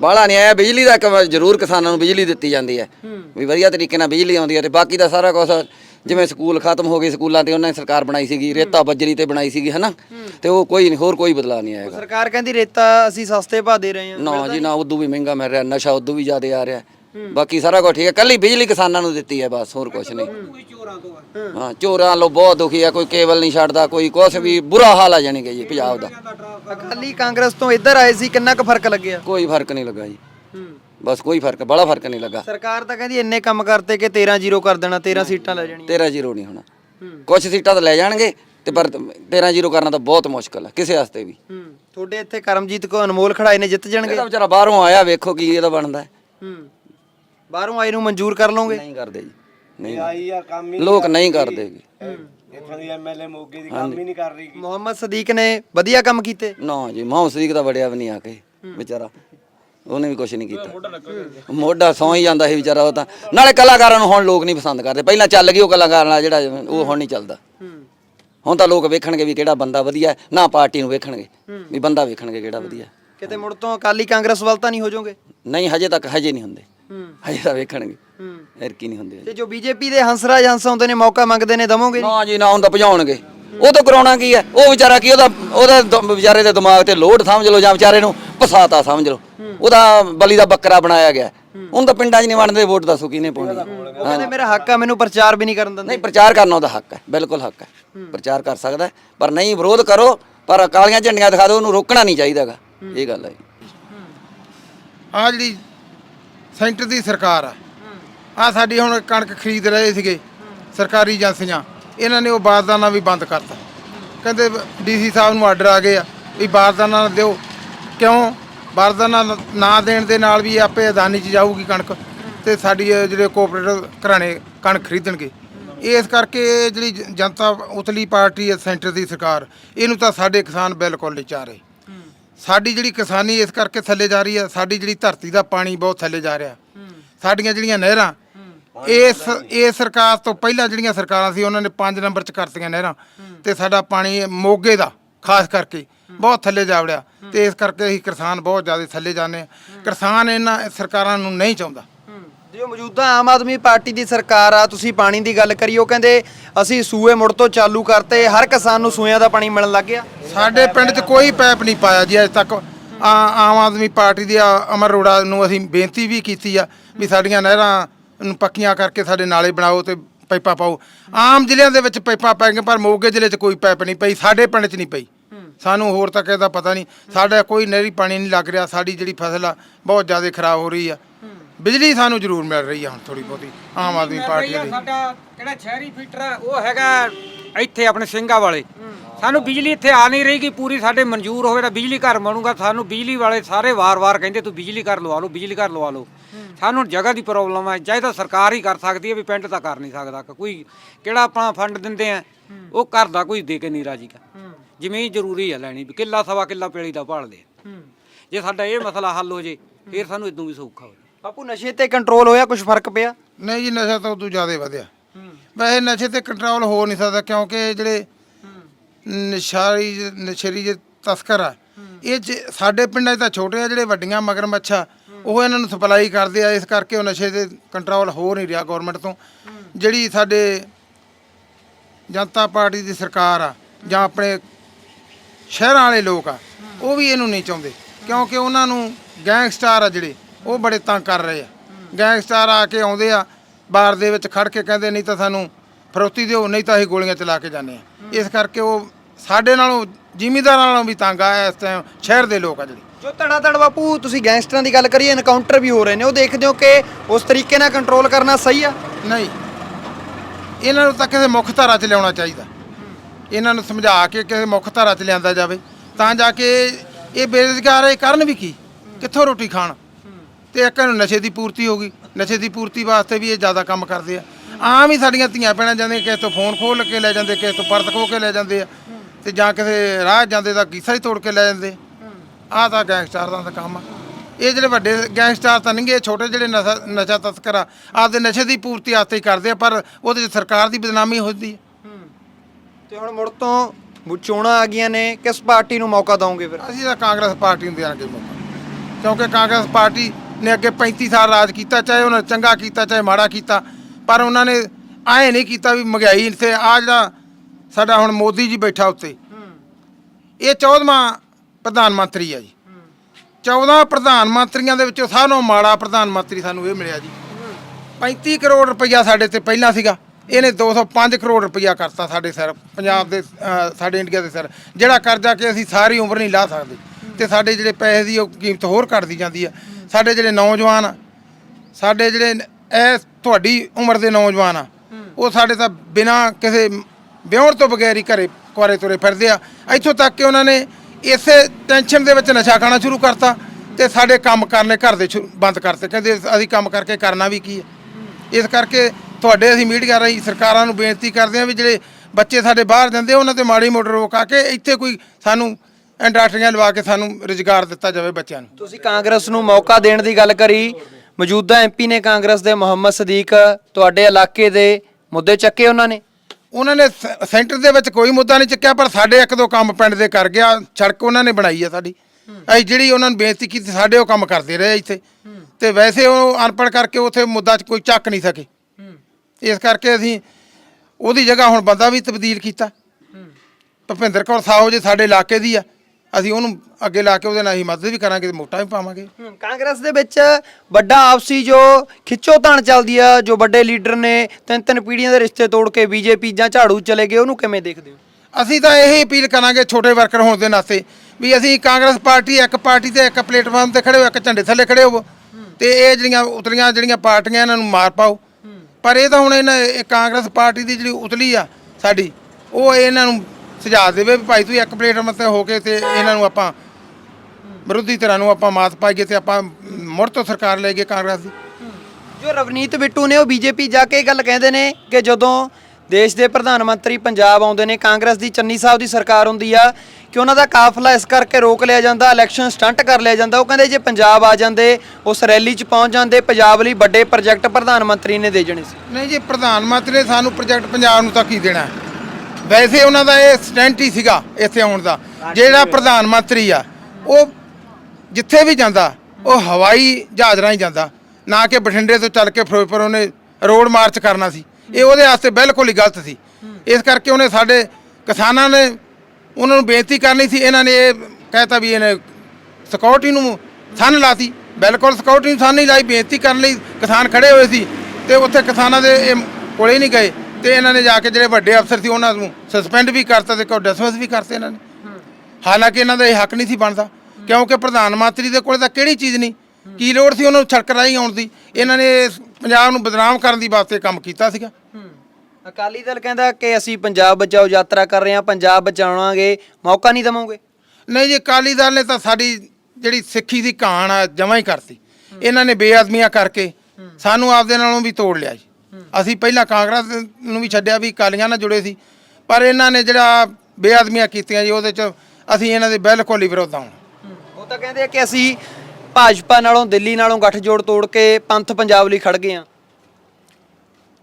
ਬਾਹਲਾ ਨਹੀਂ ਆਇਆ ਬਿਜਲੀ ਦਾ ਕੰਮ ਜ਼ਰੂਰ ਕਿਸਾਨਾਂ ਨੂੰ ਬਿਜਲੀ ਦਿੱਤੀ ਜਾਂਦੀ ਹੈ। ਵੀ ਵਧੀਆ ਤਰੀਕੇ ਨਾਲ ਬਿਜਲੀ ਆਉਂਦੀ ਹੈ ਤੇ ਬਾਕੀ ਦਾ ਸਾਰਾ ਕੁਝ ਜਿਵੇਂ ਸਕੂਲ ਖਤਮ ਹੋ ਗਏ ਸਕੂਲਾਂ ਤੇ ਉਹਨਾਂ ਨੇ ਸਰਕਾਰ ਬਣਾਈ ਸੀਗੀ ਰੇਤਾ ਬੱਜਰੀ ਤੇ ਬਣਾਈ ਸੀਗੀ ਹਨਾ? ਤੇ ਉਹ ਕੋਈ ਨਹੀਂ ਹੋਰ ਕੋਈ ਬਦਲਾ ਨਹੀਂ ਆਏਗਾ ਸਰਕਾਰ ਕਹਿੰਦੀ ਰੇਤਾ ਅਸੀਂ ਸਸਤੇ ਭਾਅ ਦੇ ਰਹੇ ਹਾਂ। ਨਾ ਜੀ ਨਾ ਉਦੋਂ ਵੀ ਮਹਿੰਗਾ ਮਿਲ ਰਿਹਾ ਨਸ਼ਾ ਉਦੋਂ ਵੀ ਜ਼ਿਆਦਾ ਆ ਰਿਹਾ। ਬਾਕੀ ਸਾਰਾ ਕੁਝ ਠੀਕ ਹੈ। ਕੱਲੀ ਬਿਜਲੀ ਕਿਸਾਨਾਂ ਨੂੰ ਦਿੱਤੀ ਹੈ ਬਸ ਹੋਰ ਕੁਝ ਨਹੀਂ। ਹਾਂ ਚੋਰਾਂ ਲੋ ਬਹੁਤ ਦੁਖੀ ਆ ਕੋਈ ਕੇਬਲ ਨਹੀਂ ਛੱਡਦਾ ਕੋਈ ਕੁਛ ਵੀ ਬੁਰਾ ਹਾਲ ਆ ਜਾਣਗੇ ਜੀ ਪੰਜਾਬ ਦਾ। ਅਕਾਲੀ ਕਾਂਗਰਸ ਤੋਂ ਇੱਧਰ ਆਏ ਸੀ ਕਿੰਨਾ ਕੁ ਫ਼ਰਕ ਲੱਗਿਆ? ਕੋਈ ਫ਼ਰਕ ਨਹੀਂ ਲੱਗਾ ਜੀ। ਬਸ ਕੋਈ ਫ਼ਰਕ ਬੜਾ ਫ਼ਰਕ ਨਹੀਂ ਲੱਗਾ। ਸਰਕਾਰ ਤਾਂ ਕਹਿੰਦੀ ਇੰਨੇ ਕੰਮ ਕਰਤੇ ਕਿ 13 ਜ਼ੀਰੋ ਕਰ ਦੇਣਾ 13 ਸੀਟਾਂ ਲੈ ਜਾਣੀਆਂ। 13 ਜ਼ੀਰੋ ਨਹੀਂ ਹੋਣਾ। ਕੁਝ ਸੀਟਾਂ ਤਾਂ ਲੈ ਜਾਣਗੇ ਤੇ ਪਰ 13 ਜ਼ੀਰੋ ਕਰਨਾ ਤਾਂ ਬਹੁਤ ਮੁਸ਼ਕਲ ਹੈ ਕਿਸੇ ਵਾਸਤੇ ਵੀ। ਤੁਹਾਡੇ ਇੱਥੇ ਕਰਮਜੀਤ ਕੋ ਅਨਮੋਲ ਖੜਾਏ ਨੇ ਜਿੱਤ ਜਾਣਗੇ? ਇਹਦਾ ਵਿਚਾਰਾ ਬਾਹਰੋਂ ਆਇਆ ਵੇਖੋ ਕੀ ਇਹਦਾ ਬਣਦਾ। ਹੈ। ਹੂੰ ਬਾਹਰੋਂ ਆਏ ਨੂੰ ਮਨਜ਼ੂਰ ਕਰ ਲਓਗੇ? ਨਹੀਂ ਕਰਦੇ ਜੀ। ਨਹੀਂ। ਲੋਕ ਨਹੀਂ ਕਰਦੇ ਜੀ। ਇੱਥੋਂ ਦੀ ਐਮਐਲਏ ਮੋਗੇ ਦੀ ਕੰਮ ਹੀ ਨਹੀਂ ਕਰ ਰਹੀ ਮੁਹੰਮਦ ਸਦੀਕ ਨੇ ਵਧੀਆ ਕੰਮ ਕੀਤੇ? ਨਾ ਜੀ ਮਾਹੌ ਸਦੀਕ ਦਾ ਵੜਿਆ ਵੀ ਨਹੀਂ ਆ ਕੇ ਵਿਚਾਰਾ। ਉਹਨੇ ਵੀ ਕੁਝ ਨਹੀਂ ਕੀਤਾ। ਮੋਢਾ ਸੌਂ ਹੀ ਜਾਂਦਾ ਸੀ ਵਿਚਾਰਾ ਉਹ ਤਾਂ। ਨਾਲੇ ਕਲਾਕਾਰਾਂ ਨੂੰ ਹੁਣ ਲੋਕ ਨਹੀਂ ਪਸੰਦ ਕਰਦੇ। ਪਹਿਲਾਂ ਚੱਲ ਗਈ ਉਹ ਕਲਾਕਾਰ ਨਾਲ ਜਿਹੜਾ ਉਹ ਹੁਣ ਨਹੀਂ ਚੱਲਦਾ। ਹੁਣ ਤਾਂ ਲੋਕ ਵੇਖਣਗੇ ਵੀ ਕਿਹੜਾ ਬੰਦਾ ਵਧੀਆ ਹੈ, ਨਾ ਪਾਰਟੀ ਨੂੰ ਵੇਖਣਗੇ ਵੀ ਬੰਦਾ ਵੇਖਣਗੇ ਕਿਹੜਾ ਵਧੀਆ। ਹੈ। ਕਿਤੇ ਮੁੜ ਤੋਂ ਅਕਾਲੀ ਕਾਂਗਰਸ ਵੱਲ ਤਾਂ ਨਹੀਂ ਹੋ ਜਾਓਗੇ? ਨਹੀਂ ਹਜੇ ਤੱਕ ਹਜੇ ਨਹੀਂ ਹੁੰਦੇ। ਹੂੰ ਹਜੇ ਤਾਂ ਵੇਖਣਗੇ। ਹੂੰ ਫਿਰ ਕੀ ਨਹੀਂ ਹੁੰਦੇ ਤੇ ਜੋ ਬੀਜੇਪੀ ਦੇ ਹੰਸਰਾਜ ਹੰਸ ਆਉਂਦੇ ਨੇ ਮੌਕਾ ਮੰਗਦੇ ਨੇ ਦਵੋਗੇ ਨਾ ਜੀ ਨਾ ਹੁੰਦਾ ਭਜਾਉਣਗੇ। ਉਹ ਤਾਂ ਕਰਾਉਣਾ ਕੀ ਹੈ? ਉਹ ਵਿਚਾਰਾ ਕੀ ਉਹਦਾ ਉਹਦਾ ਦ- ਵਿਚਾਰੇ ਦੇ ਦਿਮਾਗ ਤੇ ਲੋਡ ਸਮਝ ਲਓ ਜਾਂ ਵਿਚਾਰੇ ਨੂੰ ਫਸਾਤਾ ਸਮਝ ਲਓ। ਉਹਦਾ ਬਲੀ ਦਾ ਬੱਕਰਾ ਬਣਾਇਆ ਗਿਆ। ਹੁਣ ਤਾਂ ਪਿੰਡਾਂ 'ਚ ਨਹੀਂ ਵੰਡਦੇ ਵੋਟ ਦੱਸੋ ਕਿਹਨੇ ਪਾਉਣੀ। ਉਹ ਕਹਿੰਦੇ ਮੇਰਾ ਹੱਕ ਆ ਮੈਨੂੰ ਪ੍ਰਚਾਰ ਵੀ ਨਹੀਂ ਕਰਨ ਦਿੰਦੇ। ਨਹੀਂ ਪ੍ਰਚਾਰ ਕਰਨਾ ਉਹਦਾ ਹੱਕ ਹੈ ਬਿਲਕੁਲ ਹੱਕ ਹੈ। ਪ੍ਰਚਾਰ ਕਰ ਸਕਦਾ ਹੈ, ਪਰ ਨਹੀਂ ਵਿਰੋਧ ਕਰੋ ਪਰ ਕਾਲੀਆਂ ਝੰਡੀਆਂ ਦਿਖਾ ਦਿਓ ਉਹਨੂੰ ਰੋਕਣਾ ਨਹੀਂ ਚਾਹੀਦਾਗਾ ਇਹ ਗੱਲ ਹੈ ਆ ਜਿਹੜੀ ਸੈਂਟਰ ਦੀ ਸਰਕਾਰ ਆ। ਆ ਸਾਡੀ ਹੁਣ ਕਣਕ ਖਰੀਦ ਰਹੇ ਸੀਗੇ, ਸਰਕਾਰੀ ਏਜੰਸੀਆਂ। ਇਹਨਾਂ ਨੇ ਉਹ ਬਾਰਦਾਨਾ ਵੀ ਬੰਦ ਕਰਤਾ। ਕਹਿੰਦੇ ਡੀਸੀ ਸਾਹਿਬ ਨੂੰ ਆਰਡਰ ਆ ਗਏ ਆ ਵੀ ਬਾਰਦਾਨਾ ਨਾ ਦਿਓ। ਕਿਉਂ? ਬਾਰਦਾਨਾ ਨਾ ਦੇਣ ਦੇ ਨਾਲ ਵੀ ਆਪੇ ਅਦਾਨੀ ਚ ਜਾਊਗੀ ਕਣਕ ਤੇ ਸਾਡੀ ਇਹ ਜਿਹੜੇ ਕੋਆਪਰੇਟਿਵ ਘਰਾਣੇ ਕਣਕ ਖਰੀਦਣਗੇ। ਇਸ ਕਰਕੇ ਜਿਹੜੀ ਜ- ਜਨਤਾ, ਉਤਲੀ ਪਾਰਟੀ ਹੈ ਸੈਂਟਰ ਦੀ ਸਰਕਾਰ, ਇਹਨੂੰ ਤਾਂ ਸਾਡੇ ਕਿਸਾਨ ਬਿਲਕੁਲ ਨਹੀਂ ਚਾਹ ਰਹੇ। ਸਾਡੀ ਜਿਹੜੀ ਕਿਸਾਨੀ ਇਸ ਕਰਕੇ ਥੱਲੇ ਜਾ ਰਹੀ ਹੈ, ਸਾਡੀ ਜਿਹੜੀ ਧਰਤੀ ਦਾ ਪਾਣੀ ਬਹੁਤ ਥੱਲੇ ਜਾ ਰਿਹਾ। ਸਾਡੀਆਂ ਜਿਹੜੀਆਂ ਨਹਿਰਾਂ, ਇਸ, ਇਹ ਸਰਕਾਰ ਤੋਂ ਪਹਿਲਾਂ ਜਿਹੜੀਆਂ ਸਰਕਾਰਾਂ ਸੀ, ਉਹਨਾਂ ਨੇ 5 ਨੰਬਰ 'ਚ ਕਰਤੀਆਂ ਨਹਿਰਾਂ ਤੇ ਸਾਡਾ ਪਾਣੀ ਮੋਗੇ ਦਾ, ਖਾਸ ਕਰਕੇ ਬਹੁਤ ਥੱਲੇ ਜਾ ਵੜਿਆ ਤੇ ਇਸ ਕਰਕੇ ਅਸੀਂ ਕਿਸਾਨ ਬਹੁਤ ਜ਼ਿਆਦਾ ਥੱਲੇ ਜਾਂਦੇ ਆ ਕਿਸਾਨ ਇਹਨਾਂ ਸਰਕਾਰਾਂ ਨੂੰ ਨਹੀਂ ਚਾਹੁੰਦਾ। ਜੋ ਮੌਜੂਦਾ ਆਮ ਆਦਮੀ ਪਾਰਟੀ ਦੀ ਸਰਕਾਰ ਆ, ਤੁਸੀਂ ਪਾਣੀ ਦੀ ਗੱਲ ਕਰੀ, ਉਹ ਕਹਿੰਦੇ ਅਸੀਂ ਸੂਏ ਮੁੜ ਤੋਂ ਚਾਲੂ ਕਰਤੇ, ਹਰ ਕਿਸਾਨ ਨੂੰ ਸੂਇਆਂ ਦਾ ਪਾਣੀ ਮਿਲਣ ਲੱਗ ਗਿਆ। ਸਾਡੇ ਪਿੰਡ 'ਚ ਕੋਈ ਪੈਪ ਨਹੀਂ ਪਾਇਆ ਜੀ ਅਜੇ ਤੱਕ। ਆ- ਆਮ ਆਦਮੀ ਪਾਰਟੀ ਦੀ ਆ, ਅਮਰ ਅਰੋੜਾ ਨੂੰ ਅਸੀਂ ਬੇਨਤੀ ਵੀ ਕੀਤੀ ਆ ਵੀ ਸਾਡੀਆਂ ਨਹਿਰਾਂ ਨੂੰ ਪੱਕੀਆਂ ਕਰਕੇ ਸਾਡੇ ਨਾਲੇ ਬਣਾਓ ਤੇ ਪਾਈਪਾਂ ਪਾਓ। ਆਮ ਜ਼ਿਲ੍ਹਿਆਂ ਦੇ ਵਿੱਚ ਪਾਈਪਾਂ ਪੈ ਗਈਆਂ ਪਰ ਮੋਗੇ ਜ਼ਿਲ੍ਹੇ 'ਚ ਕੋਈ ਪਾਈਪ ਨਹੀਂ ਪਈ, ਸਾਡੇ ਪਿੰਡ 'ਚ ਨਹੀਂ ਪਈ। ਸਾਨੂੰ ਹੋਰ ਤੱਕ ਇਹਦਾ ਪਤਾ ਨਹੀਂ। ਸਾਡਾ ਕੋਈ ਨਹਿਰੀ ਪਾਣੀ ਨਹੀਂ ਲੱਗ ਰਿਹਾ, ਸਾਡੀ ਜਿਹੜੀ ਫਸਲ ਆ, ਬਹੁਤ ਜ਼ਿਆਦਾ ਖਰਾਬ ਹੋ ਰਹੀ ਆ। ਬਿਜਲੀ ਸਾਨੂੰ ਜ਼ਰੂਰ ਮਿਲ ਰਹੀ ਆ ਹੁਣ ਥੋੜੀ ਬਹੁਤੀ ਆਮ ਆਦਮੀ ਪਾਰਟੀ ਦੀ ਸਾਡਾ ਜਿਹੜਾ ਸ਼ਹਿਰੀ ਫੀਟਰ ਹੈ ਉਹ ਹੈਗਾ ਇੱਥੇ ਆਪਣੇ ਸਿੰਘਾ ਵਾਲੇ। ਸਾਨੂੰ ਬਿਜਲੀ ਇੱਥੇ ਆ ਨਹੀਂ ਰਹੀ ਕਿ ਪੂਰੀ ਸਾਡੇ ਮਨਜ਼ੂਰ ਹੋਵੇ ਤਾਂ ਬਿਜਲੀ ਘਰ ਬਣੂਗਾ। ਸਾਨੂੰ ਬਿਜਲੀ ਵਾਲੇ ਸਾਰੇ ਵਾਰ-ਵਾਰ ਕਹਿੰਦੇ ਤੂੰ ਬਿਜਲੀ ਘਰ ਲਵਾ ਲਓ ਬਿਜਲੀ ਘਰ ਲਵਾ ਲਓ। ਸਾਨੂੰ ਜਗ੍ਹਾ ਦੀ ਪ੍ਰੋਬਲਮ ਹੈ ਚਾਹੇ ਤਾਂ ਸਰਕਾਰ ਹੀ ਕਰ ਸਕਦੀ ਹੈ ਵੀ ਪਿੰਡ ਤਾਂ ਕਰ ਨਹੀਂ ਸਕਦਾ। ਕੋਈ ਕਿਹੜਾ ਆਪਣਾ ਫੰਡ ਦਿੰਦੇ ਆ ਉਹ ਘਰ ਦਾ ਕੋਈ ਦੇ ਕੇ ਨਹੀਂ ਰਾਜੀ ਕਾ ਜ਼ਮੀਨ ਜ਼ਰੂਰੀ ਹੈ ਲੈਣੀ ਕਿੱਲਾ ਸਵਾ ਕਿੱਲਾ ਪੇਲੀ ਦਾ ਭਾਲਦੇ ਆ। ਜੇ ਸਾਡਾ ਇਹ ਮਸਲਾ ਹੱਲ ਹੋ ਜੇ ਫਿਰ ਸਾਨੂੰ ਇਦੋਂ ਵੀ ਸੌਖਾ ਹੋ ਬਾਪੂ, ਨਸ਼ੇ ਤੇ ਕੰਟਰੋਲ ਹੋਇਆ ਕੁਝ ਫ਼ਰਕ ਪਿਆ? ਨਹੀਂ ਜੀ, ਨਸ਼ਾ ਤਾਂ ਉਦੋਂ ਜ਼ਿਆਦਾ ਵਧਿਆ। ਵੈਸੇ ਨਸ਼ੇ ਤੇ ਕੰਟਰੋਲ ਹੋ ਨਹੀਂ ਸਕਦਾ, ਕਿਉਂਕਿ ਜਿਹੜੇ ਨਸ਼ਾਰੀ ਨਸ਼ੇਰੀ ਜੇ ਤਸਕਰ ਆ, ਇਹ 'ਚ ਸਾਡੇ ਪਿੰਡਾਂ 'ਚ ਤਾਂ ਛੋਟੇ ਆ, ਜਿਹੜੇ ਵੱਡੀਆਂ ਮਗਰਮੱਛਾ, ਉਹ ਇਹਨਾਂ ਨੂੰ ਸਪਲਾਈ ਕਰਦੇ ਆ, ਇਸ ਕਰਕੇ ਉਹ ਨਸ਼ੇ ਤੇ ਕੰਟਰੋਲ ਹੋ ਨਹੀਂ ਰਿਹਾ ਗਵਰਨਮੈਂਟ ਤੋਂ। ਜਿਹੜੀ ਸਾਡੇ ਜਨਤਾ ਪਾਰਟੀ ਦੀ ਸਰਕਾਰ ਆ, ਜਾਂ ਆਪਣੇ ਸ਼ਹਿਰਾਂ ਵਾਲੇ ਲੋਕ ਆ, ਉਹ ਵੀ ਇਹਨੂੰ ਨਹੀਂ ਚਾਹੁੰਦੇ, ਕਿਉਂਕਿ ਉਹਨਾਂ ਨੂੰ ਗੈਂਗਸਟਰ ਆ ਜਿਹੜੇ ਉਹ ਬੜੇ ਤੰਗ ਕਰ ਰਹੇ ਆ। ਗੈਂਗਸਟਰ ਆ ਕੇ ਆਉਂਦੇ ਆ ਬਾਰ ਦੇ ਵਿੱਚ ਖੜ ਕੇ ਕਹਿੰਦੇ ਨਹੀਂ ਤਾਂ ਸਾਨੂੰ ਫਰੋਤੀ ਦਿਓ ਨਹੀਂ ਤਾਂ ਅਸੀਂ ਗੋਲੀਆਂ ਚਲਾ ਕੇ ਜਾਂਦੇ ਆ ਇਸ ਕਰਕੇ ਉਹ ਸਾਡੇ ਨਾਲੋਂ ਜ਼ਿਮੀਦਾਰਾਂ ਨਾਲੋਂ ਵੀ ਤੰਗ ਆ ਇਸ ਟਾਈਮ ਸ਼ਹਿਰ ਦੇ ਲੋਕ ਆ ਜਿਹੜੇ। ਜੋ ਧੜਾ ਧੜ ਬਾਪੂ ਤੁਸੀਂ ਗੈਂਗਸਟਰਾਂ ਦੀ ਗੱਲ ਕਰੀਏ ਐਨਕਾਊਂਟਰ ਵੀ ਹੋ ਰਹੇ ਨੇ। ਉਹ ਦੇਖਦੇ ਹੋ ਕਿ ਉਸ ਤਰੀਕੇ ਨਾਲ ਕੰਟਰੋਲ ਕਰਨਾ ਸਹੀ ਆ? ਨਹੀਂ। ਇਹਨਾਂ ਨੂੰ ਤਾਂ ਕਿਸੇ ਮੁੱਖ ਧਾਰਾ 'ਚ ਲਿਆਉਣਾ ਚਾਹੀਦਾ। ਇਹਨਾਂ ਨੂੰ ਸਮਝਾ ਕੇ ਕਿਸੇ ਮੁੱਖ ਧਾਰਾ 'ਚ ਲਿਆਂਦਾ ਜਾਵੇ। ਤਾਂ ਜਾ ਕੇ ਇਹ ਬੇਰੁਜ਼ਗਾਰ ਇਹ ਕਰਨ ਵੀ ਕੀ? ਕਿੱਥੋਂ ਰੋਟੀ ਖਾਣ? ਤੇ ਇੱਕ ਨੂੰ ਨਸ਼ੇ ਦੀ ਪੂਰਤੀ ਹੋ ਗਈ। ਨਸ਼ੇ ਦੀ ਪੂਰਤੀ ਵਾਸਤੇ ਵੀ ਇਹ ਜ਼ਿਆਦਾ ਕੰਮ ਕਰਦੇ ਆ। ਆਮ ਹੀ ਸਾਡੀਆਂ ਧੀਆਂ ਪੈਣਾ ਜਾਂਦੀਆਂ ਕਿਸੇ ਤੋਂ ਫੋਨ ਖੋਲ ਕੇ ਲੈ ਜਾਂਦੇ ਕਿਸੇ ਤੋਂ ਪਰਤ ਖੋ ਕੇ ਲੈ ਜਾਂਦੇ ਆ। ਤੇ ਜਾਂ ਕਿਸੇ ਰਾਹ ਜਾਂਦੇ ਤਾਂ ਕੀਸਾ ਹੀ ਤੋੜ ਕੇ ਲੈ ਜਾਂਦੇ। ਆਹ ਤਾਂ ਗੈਂਗਸਟਰਾਂ ਦਾ ਕੰਮ ਆ। ਇਹ ਜਿਹੜੇ ਵੱਡੇ ਗੈਂਗਸਟਰ ਤਾਂ ਨਹੀਂ ਇਹ ਛੋਟੇ ਜਿਹੜੇ ਨਸ਼ਾ ਨਸ਼ਾ ਤਸਕਰ ਆ ਆਪਦੇ ਨਸ਼ੇ ਦੀ ਪੂਰਤੀ ਆਸਤੇ ਹੀ ਕਰਦੇ ਆ ਪਰ ਉਹਦੇ 'ਚ ਸਰਕਾਰ ਦੀ ਬਦਨਾਮੀ ਹੁੰਦੀ ਹੈ ਤੇ ਹੁਣ ਮੁੜ ਤੋਂ ਚੋਣਾਂ ਆ ਗਈਆਂ ਨੇ ਕਿਸ ਪਾਰਟੀ ਨੂੰ ਮੌਕਾ ਦਵੋਗੇ ਫਿਰ? ਅਸੀਂ ਤਾਂ ਕਾਂਗਰਸ ਪਾਰਟੀ ਨੂੰ ਦੇਾਂਗੇ ਮੌਕਾ। ਕਿਉਂਕਿ ਕਾਂਗਰਸ ਪਾਰਟੀ ਨੇ ਅੱਗੇ 35 ਸਾਲ ਰਾਜ ਕੀਤਾ ਚਾਹੇ ਉਹਨਾਂ ਨੇ ਚੰਗਾ ਕੀਤਾ ਚਾਹੇ ਮਾੜਾ ਕੀਤਾ ਪਰ ਉਹਨਾਂ ਨੇ ਐਂ ਨਹੀਂ ਕੀਤਾ ਵੀ ਮਹਿੰਗਾਈ ਤੇ ਆ ਜਿਹੜਾ ਸਾਡਾ ਹੁਣ ਮੋਦੀ ਜੀ ਬੈਠਾ ਉੱਤੇ। ਇਹ 14ਵਾਂ ਪ੍ਰਧਾਨ ਮੰਤਰੀ ਆ ਜੀ। 14 ਪ੍ਰਧਾਨ ਮੰਤਰੀਆਂ ਦੇ ਵਿੱਚੋਂ ਸਾਰਿਆਂ ਮਾੜਾ ਪ੍ਰਧਾਨ ਮੰਤਰੀ ਸਾਨੂੰ ਇਹ ਮਿਲਿਆ ਜੀ। 35 ਕਰੋੜ ਰੁਪਈਆ ਸਾਡੇ ਤੇ ਪਹਿਲਾਂ ਸੀਗਾ। ਇਹਨੇ 205 ਕਰੋੜ ਰੁਪਈਆ ਕਰਤਾ ਸਾਡੇ ਸਿਰ ਪੰਜਾਬ ਦੇ ਸਾਡੇ ਇੰਡੀਆ ਦੇ ਸਿਰ। ਜਿਹੜਾ ਕਰਜ਼ਾ ਕਿ ਅਸੀਂ ਸਾਰੀ ਉਮਰ ਨਹੀਂ ਲਾ ਸਕਦੇ। ਤੇ ਸਾਡੇ ਜਿਹੜੇ ਪੈਸੇ ਦੀ ਉਹ ਕੀਮਤ ਹੋਰ ਘਟਦੀ ਜਾਂਦੀ ਆ। ਸਾਡੇ ਜਿਹੜੇ ਨੌਜਵਾਨ ਆ ਸਾਡੇ ਜਿਹੜੇ ਇਹ ਤੁਹਾਡੀ ਉਮਰ ਦੇ ਨੌਜਵਾਨ ਆ ਉਹ ਸਾਡੇ ਤਾਂ ਬਿਨਾਂ ਕਿਸੇ ਵਿਆਹਣ ਤੋਂ ਬਗੈਰ ਹੀ ਘਰੇ ਕੁਆਰੇ ਤੁਰੇ ਫਿਰਦੇ ਆ। ਇੱਥੋਂ ਤੱਕ ਕਿ ਉਹਨਾਂ ਨੇ ਇਸੇ ਟੈਨਸ਼ਨ ਦੇ ਵਿੱਚ ਨਸ਼ਾ ਖਾਣਾ ਸ਼ੁਰੂ ਕਰਤਾ ਤੇ ਸਾਡੇ ਕੰਮ ਕਰਨੇ ਘਰ ਦੇ ਬੰਦ ਕਰਤੇ। ਕਹਿੰਦੇ ਅਸੀਂ ਕੰਮ ਕਰਕੇ ਕਰਨਾ ਵੀ ਕੀ ਹੈ। ਇਸ ਕਰਕੇ ਤੁਹਾਡੇ ਅਸੀਂ ਮੀਡੀਆ ਰਾਹੀਂ ਸਰਕਾਰਾਂ ਨੂੰ ਬੇਨਤੀ ਕਰਦੇ ਹਾਂ ਵੀ ਜਿਹੜੇ ਬੱਚੇ ਸਾਡੇ ਬਾਹਰ ਜਾਂਦੇ ਉਹਨਾਂ ਤੇ ਮਾੜੀ ਮੋਟਰ ਰੋਕ ਆ ਕੇ ਇੱਥੇ ਕੋਈ ਸਾਨੂੰ ਇੰਡਸਟਰੀਆਂ ਲਵਾ ਕੇ ਸਾਨੂੰ ਰੁਜ਼ਗਾਰ ਦਿੱਤਾ ਜਾਵੇ ਬੱਚਿਆਂ ਨੂੰ। ਤੁਸੀਂ ਕਾਂਗਰਸ ਨੂੰ ਮੌਕਾ ਦੇਣ ਦੀ ਗੱਲ ਕਰੀ। ਮੌਜੂਦਾ ਐਮਪੀ ਨੇ ਕਾਂਗਰਸ ਦੇ ਮੁਹੰਮਦ ਸਦੀਕ ਤੁਹਾਡੇ ਇਲਾਕੇ ਦੇ ਮੁੱਦੇ ਚੱਕੇ ਉਹਨਾਂ ਨੇ? ਉਹਨਾਂ ਨੇ ਸੈਂਟਰ ਦੇ ਵਿੱਚ ਕੋਈ ਮੁੱਦਾ ਨਹੀਂ ਚੱਕਿਆ ਪਰ ਸਾਡੇ ਇੱਕ ਦੋ ਕੰਮ ਪਿੰਡ ਦੇ ਕਰ ਗਿਆ। ਸੜਕ ਉਹਨਾਂ ਨੇ ਬਣਾਈ ਆ ਸਾਡੀ। ਅਸੀਂ ਜਿਹੜੀ ਉਹਨਾਂ ਨੂੰ ਬੇਨਤੀ ਕੀਤੀ ਸਾਡੇ ਉਹ ਕੰਮ ਕਰਦੇ ਰਹੇ ਇੱਥੇ। ਤੇ ਵੈਸੇ ਉਹ ਅਨਪੜ੍ਹ ਕਰਕੇ ਉੱਥੇ ਮੁੱਦਾ 'ਚ ਕੋਈ ਚੱਕ ਨਹੀਂ ਸਕੇ। ਇਸ ਕਰਕੇ ਅਸੀਂ ਉਹਦੀ ਜਗ੍ਹਾ ਹੁਣ ਬੰਦਾ ਵੀ ਤਬਦੀਲ ਕੀਤਾ। ਭੁਪਿੰਦਰ ਕੌਰ ਸਾਹੋ ਜੇ ਸਾਡੇ ਇਲਾਕੇ ਦੀ ਆ। ਅਸੀਂ ਉਹਨੂੰ ਅੱਗੇ ਲਾ ਕੇ ਉਹਦੇ ਨਾਲ ਹੀ ਮਦਦ ਵੀ ਕਰਾਂਗੇ ਤੇ ਮੋਟਾ ਵੀ ਪਾਵਾਂਗੇ। ਕਾਂਗਰਸ ਦੇ ਵਿੱਚ ਵੱਡਾ ਆਪਸੀ ਜੋ ਖਿੱਚੋ ਤਾਣ ਚੱਲਦੀ ਆ ਜੋ ਵੱਡੇ ਲੀਡਰ ਨੇ ਤਿੰਨ ਤਿੰਨ ਪੀੜ੍ਹੀਆਂ ਦੇ ਰਿਸ਼ਤੇ ਤੋੜ ਕੇ ਬੀਜੇਪੀ ਜਾਂ ਝਾੜੂ ਚਲੇ ਗਏ ਉਹਨੂੰ ਕਿਵੇਂ ਦੇਖਦੇ ਹੋ? ਅਸੀਂ ਤਾਂ ਇਹ ਅਪੀਲ ਕਰਾਂਗੇ ਛੋਟੇ ਵਰਕਰ ਹੋਣ ਦੇ ਨਾਤੇ ਵੀ ਅਸੀਂ ਕਾਂਗਰਸ ਪਾਰਟੀ ਇੱਕ ਪਾਰਟੀ ਤੇ ਇੱਕ ਪਲੇਟਫਾਰਮ ਤੇ ਖੜੇ ਹੋ ਇੱਕ ਝੰਡੇ ਥੱਲੇ ਖੜੇ ਹੋਵੋ ਤੇ ਇਹ ਜਿਹੜੀਆਂ ਉਤਲੀਆਂ ਜਿਹੜੀਆਂ ਪਾਰਟੀਆਂ ਇਹਨਾਂ ਨੂੰ ਮਾਰ ਪਾਓ। ਪਰ ਇਹ ਤਾਂ ਹੁਣ ਇਹਨਾਂ ਇਹ ਕਾਂਗਰਸ ਪਾਰਟੀ ਦੀ ਜਿਹੜੀ ਉਤਲੀ ਆ ਸਾਡੀ ਉਹ ਇਹਨਾਂ ਨੂੰ ਸੁਝਾਅ ਦੇਵੇ ਵੀ ਭਾਈ ਤੁਸੀਂ ਇੱਕ ਪਲੇਟਫਾਰਮ ਤੇ ਹੋ ਕੇ ਤੇ ਇਹਨਾਂ ਨੂੰ ਆਪਾਂ ਵਿਰੋਧੀ ਧਿਰਾਂ ਨੂੰ ਆਪਾਂ ਮਾਤ ਪਾਈਏ ਤੇ ਆਪਾਂ ਮੁੜ ਤੋਂ ਸਰਕਾਰ ਲੈ ਗਏ ਕਾਂਗਰਸ ਦੀ। ਜੋ ਰਵਨੀਤ ਬਿੱਟੂ ਨੇ ਉਹ ਬੀਜੇਪੀ ਜਾ ਕੇ ਇਹ ਗੱਲ ਕਹਿੰਦੇ ਨੇ ਕਿ ਜਦੋਂ ਦੇਸ਼ ਦੇ ਪ੍ਰਧਾਨ ਮੰਤਰੀ ਪੰਜਾਬ ਆਉਂਦੇ ਨੇ ਕਾਂਗਰਸ ਦੀ ਚੰਨੀ ਸਾਹਿਬ ਦੀ ਸਰਕਾਰ ਹੁੰਦੀ ਆ ਕਿ ਉਹਨਾਂ ਦਾ ਕਾਫਲਾ ਇਸ ਕਰਕੇ ਰੋਕ ਲਿਆ ਜਾਂਦਾ ਇਲੈਕਸ਼ਨ ਸਟੰਟ ਕਰ ਲਿਆ ਜਾਂਦਾ। ਉਹ ਕਹਿੰਦੇ ਜੇ ਪੰਜਾਬ ਆ ਜਾਂਦੇ ਉਸ ਰੈਲੀ 'ਚ ਪਹੁੰਚ ਜਾਂਦੇ ਪੰਜਾਬ ਲਈ ਵੱਡੇ ਪ੍ਰੋਜੈਕਟ ਪ੍ਰਧਾਨ ਮੰਤਰੀ ਨੇ ਦੇ ਜਾਣੇ ਸੀ। ਨਹੀਂ ਜੀ ਪ੍ਰਧਾਨ ਮੰਤਰੀ ਨੇ ਸਾਨੂੰ ਪ੍ਰੋਜੈਕਟ ਪੰਜਾਬ ਨੂੰ ਤਾਂ ਕੀ ਦੇਣਾ? ਵੈਸੇ ਉਹਨਾਂ ਦਾ ਇਹ ਸਟੈਂਟ ਹੀ ਸੀਗਾ ਇੱਥੇ ਆਉਣ ਦਾ। ਜਿਹੜਾ ਪ੍ਰਧਾਨ ਮੰਤਰੀ ਆ ਉਹ ਜਿੱਥੇ ਵੀ ਜਾਂਦਾ ਉਹ ਹਵਾਈ ਜਹਾਜ਼ ਰਾਹੀਂ ਜਾਂਦਾ। ਨਾ ਕਿ ਬਠਿੰਡੇ ਤੋਂ ਚੱਲ ਕੇ ਫਿਰੋਜ਼ਪੁਰ ਉਹਨੇ ਰੋਡ ਮਾਰਚ ਕਰਨਾ ਸੀ। ਇਹ ਉਹਦੇ ਵਾਸਤੇ ਬਿਲਕੁਲ ਹੀ ਗਲਤ ਸੀ। ਇਸ ਕਰਕੇ ਉਹਨੇ ਸਾਡੇ ਕਿਸਾਨਾਂ ਨੇ ਉਹਨਾਂ ਨੂੰ ਬੇਨਤੀ ਕਰਨੀ ਸੀ ਇਹਨਾਂ ਨੇ ਇਹ ਕਹਿਤਾ ਵੀ ਇਹਨੇ ਸਿਕਿਉਰਿਟੀ ਨੂੰ ਸੰਨ ਲਾਤੀ। ਬਿਲਕੁਲ ਸਿਕਿਉਰਿਟੀ ਨੂੰ ਸੰਨ ਨਹੀਂ ਲਾਈ ਬੇਨਤੀ ਕਰਨ ਲਈ ਕਿਸਾਨ ਖੜੇ ਹੋਏ ਸੀ ਤੇ ਉੱਥੇ ਕਿਸਾਨਾਂ ਦੇ ਇਹ ਕੋਲੇ ਨਹੀਂ ਗਏ। ਤੇ ਇਹਨਾਂ ਨੇ ਜਾ ਕੇ ਜਿਹੜੇ ਵੱਡੇ ਅਫਸਰ ਸੀ ਉਹਨਾਂ ਨੂੰ ਸਸਪੈਂਡ ਵੀ ਕਰਤਾ ਤੇ ਕੋ ਡਿਸਮਿਸ ਵੀ ਕਰਤੇ ਇਹਨਾਂ ਨੇ। ਹਾਲਾਂਕਿ ਇਹਨਾਂ ਦਾ ਇਹ ਹੱਕ ਨਹੀਂ ਸੀ ਬਣਦਾ ਕਿਉਂਕਿ ਪ੍ਰਧਾਨ ਮੰਤਰੀ ਦੇ ਕੋਲੇ ਤਾਂ ਕਿਹੜੀ ਚੀਜ਼ ਨਹੀਂ ਕੀ ਲੋੜ ਸੀ ਉਹਨਾਂ ਨੂੰ ਸੜਕ ਰਾਹੀਂ ਆਉਣ ਦੀ? ਇਹਨਾਂ ਨੇ ਪੰਜਾਬ ਨੂੰ ਬਦਨਾਮ ਕਰਨ ਦੀ ਵਾਸਤੇ ਕੰਮ ਕੀਤਾ ਸੀਗਾ। ਅਕਾਲੀ ਦਲ ਕਹਿੰਦਾ ਕਿ ਅਸੀਂ ਪੰਜਾਬ ਬਚਾਓ ਯਾਤਰਾ ਕਰ ਰਹੇ ਹਾਂ ਪੰਜਾਬ ਬਚਾਉਣਾਂਗੇ ਮੌਕਾ ਨਹੀਂ ਦਵਾਂਗੇ? ਨਹੀਂ ਜੀ ਅਕਾਲੀ ਦਲ ਨੇ ਤਾਂ ਸਾਡੀ ਜਿਹੜੀ ਸਿੱਖੀ ਦੀ ਕਹਾਣ ਆ ਜਮਾ ਹੀ ਕਰਤੀ। ਇਹਨਾਂ ਨੇ ਬੇਆਦਮੀਆਂ ਕਰਕੇ ਸਾਨੂੰ ਆਪਦੇ ਨਾਲੋਂ ਵੀ ਤੋੜ ਲਿਆ ਜੀ। ਅਸੀਂ ਪਹਿਲਾਂ ਕਾਂਗਰਸ ਨੂੰ ਵੀ ਛੱਡਿਆ ਵੀ ਅਕਾਲੀਆਂ ਨਾਲ ਜੁੜੇ ਸੀ। ਪਰ ਇਹਨਾਂ ਨੇ ਜਿਹੜਾ ਬੇਆਦਮੀਆਂ ਕੀਤੀਆਂ ਜੀ ਉਹਦੇ ਚ ਅਸੀਂ ਇਹਨਾਂ ਦੇ ਬਿਲਕੁਲ ਹੀ ਵਿਰੋਧ ਹਾਂ। ਉਹ ਤਾਂ ਕਹਿੰਦੇ ਆ ਕਿ ਅਸੀਂ ਭਾਜਪਾ ਨਾਲੋਂ ਦਿੱਲੀ ਨਾਲੋਂ ਗੱਠਜੋੜ ਤੋੜ ਕੇ ਪੰਥ ਪੰਜਾਬ ਲਈ ਖੜ ਗਏ ਹਾਂ।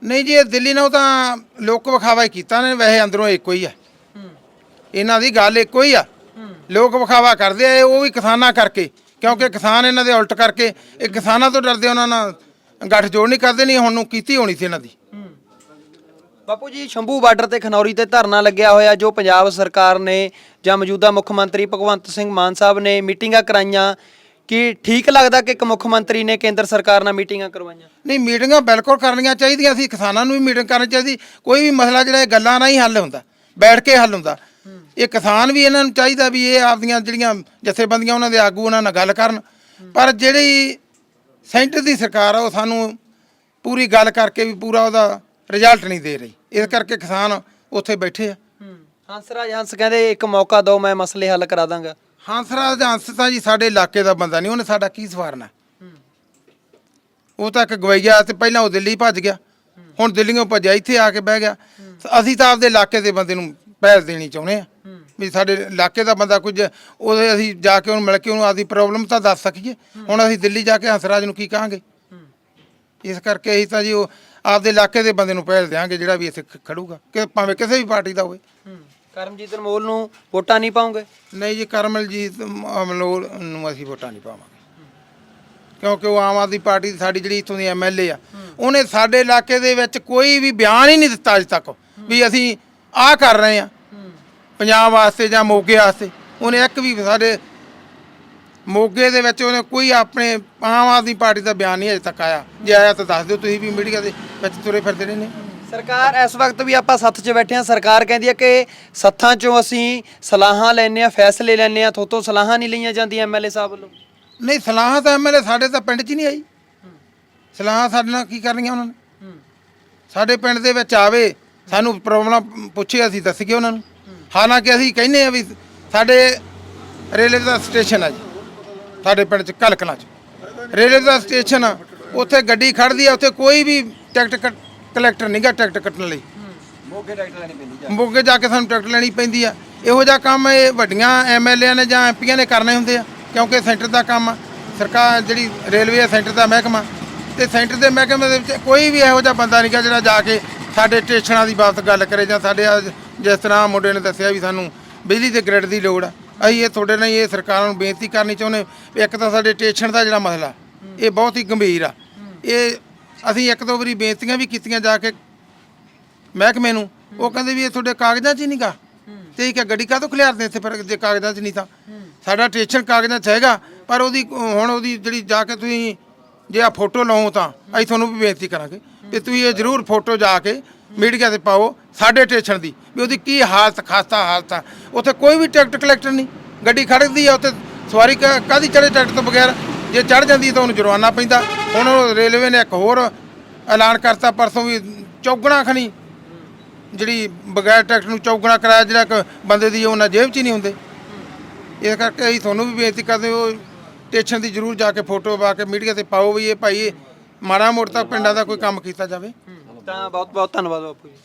ਨਹੀਂ ਜੀ ਇਹ ਦਿੱਲੀ ਨਾਲ ਤਾਂ ਲੋਕ ਵਿਖਾਵਾ ਹੀ ਕੀਤਾ ਨੇ ਵੈਸੇ ਅੰਦਰੋਂ ਇੱਕੋ ਹੀ ਆ। ਇਹਨਾਂ ਦੀ ਗੱਲ ਇੱਕੋ ਹੀ ਆ। ਲੋਕ ਵਿਖਾਵਾ ਕਰਦੇ ਆ ਉਹ ਵੀ ਕਿਸਾਨਾਂ ਕਰਕੇ ਕਿਉਂਕਿ ਕਿਸਾਨ ਇਹਨਾਂ ਦੇ ਉਲਟ ਕਰਕੇ ਇਹ ਕਿਸਾਨਾਂ ਤੋਂ ਡਰਦੇ ਉਹਨਾਂ ਨਾਲ ਗੱਠਜੋੜ ਨਹੀਂ ਕਰਦੇ ਨਹੀਂ ਹੁਣ ਨੂੰ ਕੀਤੀ ਹੋਣੀ ਸੀ ਇਹਨਾਂ ਦੀ। ਬਾਪੂ ਜੀ ਸ਼ੰਭੂ ਬਾਰਡਰ ਤੇ ਖਨੌਰੀ ਤੇ ਧਰਨਾ ਲੱਗਿਆ ਹੋਇਆ ਜੋ ਪੰਜਾਬ ਸਰਕਾਰ ਨੇ ਜਾਂ ਮੌਜੂਦਾ ਮੁੱਖ ਮੰਤਰੀ ਭਗਵੰਤ ਸਿੰਘ ਮਾਨ ਸਾਹਿਬ ਨੇ ਮੀਟਿੰਗਾਂ ਕਰਾਈਆਂ। ਕਿ ਠੀਕ ਲੱਗਦਾ ਕਿ ਇੱਕ ਮੁੱਖ ਮੰਤਰੀ ਨੇ ਕੇਂਦਰ ਸਰਕਾਰ ਨਾਲ ਮੀਟਿੰਗਾਂ ਕਰਵਾਈਆਂ? ਨਹੀਂ ਮੀਟਿੰਗਾਂ ਬਿਲਕੁਲ ਕਰਨੀਆਂ ਚਾਹੀਦੀਆਂ ਸੀ ਕਿਸਾਨਾਂ ਨੂੰ ਵੀ ਮੀਟਿੰਗ ਕਰਨੀ ਚਾਹੀਦੀ। ਕੋਈ ਵੀ ਮਸਲਾ ਜਿਹੜਾ ਇਹ ਗੱਲਾਂ ਨਾਲ ਹੀ ਹੱਲ ਹੁੰਦਾ ਬੈਠ ਕੇ ਹੱਲ ਹੁੰਦਾ। ਇਹ ਕਿਸਾਨ ਵੀ ਇਹਨਾਂ ਨੂੰ ਚਾਹੀਦਾ ਵੀ ਇਹ ਆਪਦੀਆਂ ਜਿਹੜੀਆਂ ਜਥੇਬੰਦੀਆਂ ਉਹਨਾਂ ਦੇ ਆਗੂ ਉਹਨਾਂ ਨਾਲ ਗੱਲ ਕਰਨ। ਪਰ ਜਿਹੜੀ ਸੈਂਟਰ ਦੀ ਸਰਕਾਰ ਆ ਉਹ ਸਾਨੂੰ ਪੂਰੀ ਗੱਲ ਕਰਕੇ ਵੀ ਪੂਰਾ ਉਹਦਾ ਰਿਜ਼ਲਟ ਨਹੀਂ ਦੇ ਰਹੀ। ਇਸ ਕਰਕੇ ਕਿਸਾਨ ਉੱਥੇ ਬੈਠੇ ਆ। ਹੰਸਰਾਜ ਹੰਸ ਕਹਿੰਦੇ ਇੱਕ ਮੌਕਾ ਦਿਓ ਮੈਂ ਮਸਲੇ ਹੱਲ ਕਰਾ ਦਾਂਗਾ। ਹੰਸਰਾਜ ਹੰਸ ਤਾਂ ਜੀ ਸਾਡੇ ਇਲਾਕੇ ਦਾ ਬੰਦਾ ਨਹੀਂ ਉਹਨੇ ਸਾਡਾ ਕੀ ਸਵਾਰਨਾ? ਉਹ ਤਾਂ ਇੱਕ ਗਵਈਆ ਤੇ ਪਹਿਲਾਂ ਉਹ ਦਿੱਲੀ ਭੱਜ ਗਿਆ। ਹੁਣ ਦਿੱਲੀੋਂ ਭੱਜਿਆ ਇੱਥੇ ਆ ਕੇ ਬਹਿ ਗਿਆ। ਅਸੀਂ ਤਾਂ ਆਪਦੇ ਇਲਾਕੇ ਦੇ ਬੰਦੇ ਨੂੰ ਪਹਿਲ ਦੇਣੀ ਚਾਹੁੰਦੇ ਆ। ਵੀ ਸਾਡੇ ਇਲਾਕੇ ਦਾ ਬੰਦਾ ਕੁਝ ਉਹਦੇ ਅਸੀਂ ਜਾ ਕੇ ਉਹਨੂੰ ਮਿਲ ਕੇ ਉਹਨੂੰ ਆਪਦੀ ਪ੍ਰੋਬਲਮ ਤਾਂ ਦੱਸ ਸਕੀਏ। ਹੁਣ ਅਸੀਂ ਦਿੱਲੀ ਜਾ ਕੇ ਹੰਸਰਾਜ ਨੂੰ ਕੀ ਕਹਾਂਗੇ? ਇਸ ਕਰਕੇ ਅਸੀਂ ਤਾਂ ਜੀ ਉਹ ਆਪਦੇ ਇਲਾਕੇ ਦੇ ਬੰਦੇ ਨੂੰ ਪਹਿਲ ਦੇਾਂਗੇ ਜਿਹੜਾ ਵੀ ਇੱਥੇ ਖ- ਖੜੂਗਾ। ਕਿ ਭਾਵੇਂ ਕਿਸੇ ਵੀ ਪਾਰਟੀ ਦਾ ਹੋਵੇ। ਕਰਮਜੀਤ ਅਨਮੋਲ ਨੂੰ ਵੋਟਾਂ ਨਹੀਂ ਪਾਉਂਗੇ? ਨਹੀਂ ਜੀ ਕਰਮਲਜੀਤ ਅਮਲੋਲ ਨੂੰ ਅਸੀਂ ਵੋਟਾਂ ਨਹੀਂ ਪਾਵਾਂਗੇ। ਕਿਉਂਕਿ ਉਹ ਆਮ ਆਦਮੀ ਪਾਰਟੀ ਦੀ ਸਾਡੀ ਜਿਹੜੀ ਇੱਥੋਂ ਦੀ ਐਮਐਲਏ ਆ ਉਹਨੇ ਸਾਡੇ ਇਲਾਕੇ ਦੇ ਵਿੱਚ ਕੋਈ ਵੀ ਬਿਆਨ ਹੀ ਨਹੀਂ ਦਿੱਤਾ ਅਜੇ ਤੱਕ। ਵੀ ਅਸੀਂ ਆਹ ਕਰ ਰਹੇ ਆ ਪੰਜਾਬ ਵਾਸਤੇ ਜਾਂ ਮੋਗੇ ਵਾਸਤੇ। ਉਹਨੇ ਇੱਕ ਵੀ ਸਾਡੇ ਮੋਗੇ ਦੇ ਵਿੱਚ ਉਹਨੇ ਕੋਈ ਆਪਣੇ ਆਮ ਆਦਮੀ ਪਾਰਟੀ ਦਾ ਬਿਆਨ ਨਹੀਂ ਅਜੇ ਤੱਕ ਆਇਆ। ਜੇ ਆਇਆ ਤਾਂ ਦੱਸ ਦਿਓ ਤੁਸੀਂ ਵੀ ਮੀਡੀਆ ਦੇ ਵਿੱਚ ਤੁਰੇ ਫਿਰਦੇ ਨੇ ਸਰਕਾਰ ਇਸ ਵਕਤ ਵੀ ਆਪਾਂ ਸੱਥ 'ਚ ਬੈਠੇ ਹਾਂ। ਸਰਕਾਰ ਕਹਿੰਦੀ ਹੈ ਕਿ ਸੱਥਾਂ 'ਚੋਂ ਅਸੀਂ ਸਲਾਹਾਂ ਲੈਣੇ ਆ ਫੈਸਲੇ ਲੈਣੇ ਆ ਥੋਤੋਂ ਸਲਾਹਾਂ ਨਹੀਂ ਲਈਆਂ ਜਾਂਦੀਆਂ ਐਮਐਲਏ ਸਾਹਿਬ ਵੱਲੋਂ। ਨਹੀਂ ਸਲਾਹਾਂ ਤਾਂ ਐਮਐਲਏ ਸਾਡੇ ਤਾਂ ਪਿੰਡ 'ਚ ਹੀ ਨਹੀਂ ਆਈ। ਸਲਾਹਾਂ ਸਾਡੇ ਨਾਲ ਕੀ ਕਰਨੀਆਂ ਉਹਨਾਂ ਨੇ? ਸਾਡੇ ਪਿੰਡ ਦੇ ਵਿੱਚ ਆਵੇ ਸਾਨੂੰ ਪ੍ਰੋਬਲਮ ਪੁੱਛੇ ਅਸੀਂ ਦੱਸੀਏ ਉਹਨਾਂ ਨੂੰ। ਹਾਲਾਂਕਿ ਅਸੀਂ ਕਹਿੰਦੇ ਆ ਵੀ ਸਾਡੇ ਰੇਲਵੇ ਦਾ ਸਟੇਸ਼ਨ ਆ ਜੀ ਸਾਡੇ ਪਿੰਡ 'ਚ ਕਲਕਲਾਂ 'ਚ। ਰੇਲਵੇ ਦਾ ਸਟੇਸ਼ਨ ਆ ਉੱਥੇ ਗੱਡੀ ਖੜਦੀ ਆ ਉੱਥੇ ਕੋਈ ਵੀ ਟਿਕਟ ਕੱਟ- ਕਲੈਕਟਰ ਨਹੀਂਗਾ ਟਿਕਟ ਕੱਟਣ ਲਈ। ਮੋਗੇ ਜਾ? ਕੇ ਸਾਨੂੰ ਟਿਕਟ ਲੈਣੀ ਪੈਂਦੀ ਆ। ਇਹੋ ਜਿਹਾ ਕੰਮ ਇਹ ਵੱਡੀਆਂ ਐਮਐਲਏ ਨੇ ਜਾਂ ਐਮਪੀਆਂ ਨੇ ਕਰਨੇ ਹੁੰਦੇ ਆ ਕਿਉਂਕਿ ਸੈਂਟਰ ਦਾ ਕੰਮ ਆ। ਸਰਕਾਰ ਜਿਹੜੀ ਰੇਲਵੇ ਆ ਸੈਂਟਰ ਦਾ ਮਹਿਕਮਾ। ਤੇ ਸੈਂਟਰ ਦੇ ਮਹਿਕਮੇ ਦੇ ਵਿੱਚ ਕੋਈ ਵੀ ਇਹੋ ਜਿਹਾ ਬੰਦਾ ਨਹੀਂਗਾ ਜਿਹੜਾ ਜਾ ਕੇ ਸਾਡੇ ਸਟੇਸ਼ਨਾਂ ਦੀ ਬਾਬਤ ਗੱਲ ਕਰੇ ਜਾਂ ਸਾਡੇ ਆ ਜਿਸ ਤਰ੍ਹਾਂ ਮੁੰਡੇ ਨੇ ਦੱਸਿਆ ਵੀ ਸਾਨੂੰ ਬਿਜਲੀ ਦੇ ਗ੍ਰਿਡ ਦੀ ਲੋੜ ਆ। ਅਸੀਂ ਇਹ ਤੁਹਾਡੇ ਨਾਲ ਹੀ ਇਹ ਸਰਕਾਰਾਂ ਨੂੰ ਬੇਨਤੀ ਕਰਨੀ ਚਾਹੁੰਦੇ ਵੀ ਇੱਕ ਤਾਂ ਸਾਡੇ ਟੇਸ਼ਨ ਦਾ ਜਿਹੜਾ ਮਸਲਾ, ਇਹ ਬਹੁਤ ਹੀ ਗੰਭੀਰ ਆ। ਇਹ ਅਸੀਂ ਇੱਕ ਦੋ ਵਾਰੀ ਬੇਨਤੀਆਂ ਵੀ ਕੀਤੀਆਂ ਜਾ ਕੇ ਮਹਿਕਮੇ ਨੂੰ, ਉਹ ਕਹਿੰਦੇ ਵੀ ਇਹ ਤੁਹਾਡੇ ਕਾਗਜ਼ਾਂ 'ਚ ਹੀ ਨਹੀਂਗਾ ਤੇ ਇਹ ਕਿ ਗੱਡੀ ਕਾਹਤੋਂ ਖਲਿਆਰਦੇ ਇੱਥੇ ਪਰ ਜੇ ਕਾਗਜ਼ਾਂ 'ਚ ਨਹੀਂ ਤਾਂ। ਸਾਡਾ ਟੇਸ਼ਨ ਕਾਗਜ਼ਾਂ 'ਚ ਹੈਗਾ, ਪਰ ਉਹਦੀ, ਹੁਣ ਉਹਦੀ ਜਿਹੜੀ ਜਾ ਕੇ ਤੁਸੀਂ ਜੇ ਆ ਫੋਟੋ ਲਾਓ ਤਾਂ ਅਸੀਂ ਤੁਹਾਨੂੰ ਵੀ ਬੇਨਤੀ ਕਰਾਂਗੇ ਵੀ ਤੁਸੀਂ ਇਹ ਜ਼ਰੂਰ ਫੋਟੋ ਜਾ ਕੇ ਮੀਡੀਆ ਤੇ ਪਾਓ ਸਾਡੇ ਸਟੇਸ਼ਨ ਦੀ, ਵੀ ਉਹਦੀ ਕੀ ਹਾਲਤ, ਖਾਸਤਾ ਹਾਲਤ ਆ। ਉੱਥੇ ਕੋਈ ਵੀ ਟਿਕਟ ਕਲੈਕਟਰ ਨਹੀਂ। ਗੱਡੀ ਖੜਦੀ ਆ, ਉੱਥੇ ਸਵਾਰੀ ਕਾ- ਕਾਹਦੀ ਚੜੇ ਟਿਕਟ ਤੋਂ ਬਗੈਰ? ਜੇ ਚੜ ਜਾਂਦੀ ਤਾਂ ਉਹਨੂੰ ਜੁਰਮਾਨਾ ਪੈਂਦਾ। ਹੁਣ ਰੇਲਵੇ ਨੇ ਇੱਕ ਹੋਰ ਐਲਾਨ ਕਰਤਾ ਪਰਸੋਂ ਵੀ ਚੌਗਣਾ ਖਣੀ। ਜਿਹੜੀ ਬਗੈਰ ਟਿਕਟ ਨੂੰ ਚੌਗਣਾ ਕਰਾਇਆ, ਜਿਹੜਾ ਬੰਦੇ ਦੀ ਉਹਨਾਂ ਜੇਬ 'ਚ ਹੀ ਨਹੀਂ ਹੁੰਦੇ। ਇਸ ਕਰਕੇ ਅਸੀਂ ਤੁਹਾਨੂੰ ਵੀ ਬੇਨਤੀ ਕਰਦੇ ਉਹ ਸਟੇਸ਼ਨ ਦੀ ਜ਼ਰੂਰ ਜਾ ਕੇ ਫੋਟੋ ਪਾ ਕੇ ਮੀਡੀਆ ਤੇ ਪਾਓ ਵੀ ਇਹ ਭਾਈ ਇਹ ਮਾੜਾ ਮੋਟਾ ਪਿੰਡਾਂ ਦਾ ਕੋਈ ਕੰਮ ਕੀਤਾ ਜਾਵੇ। ਤਾਂ ਬਹੁਤ ਬਹੁਤ ਧੰਨਵਾਦ ਬਾਪੂ ਜੀ।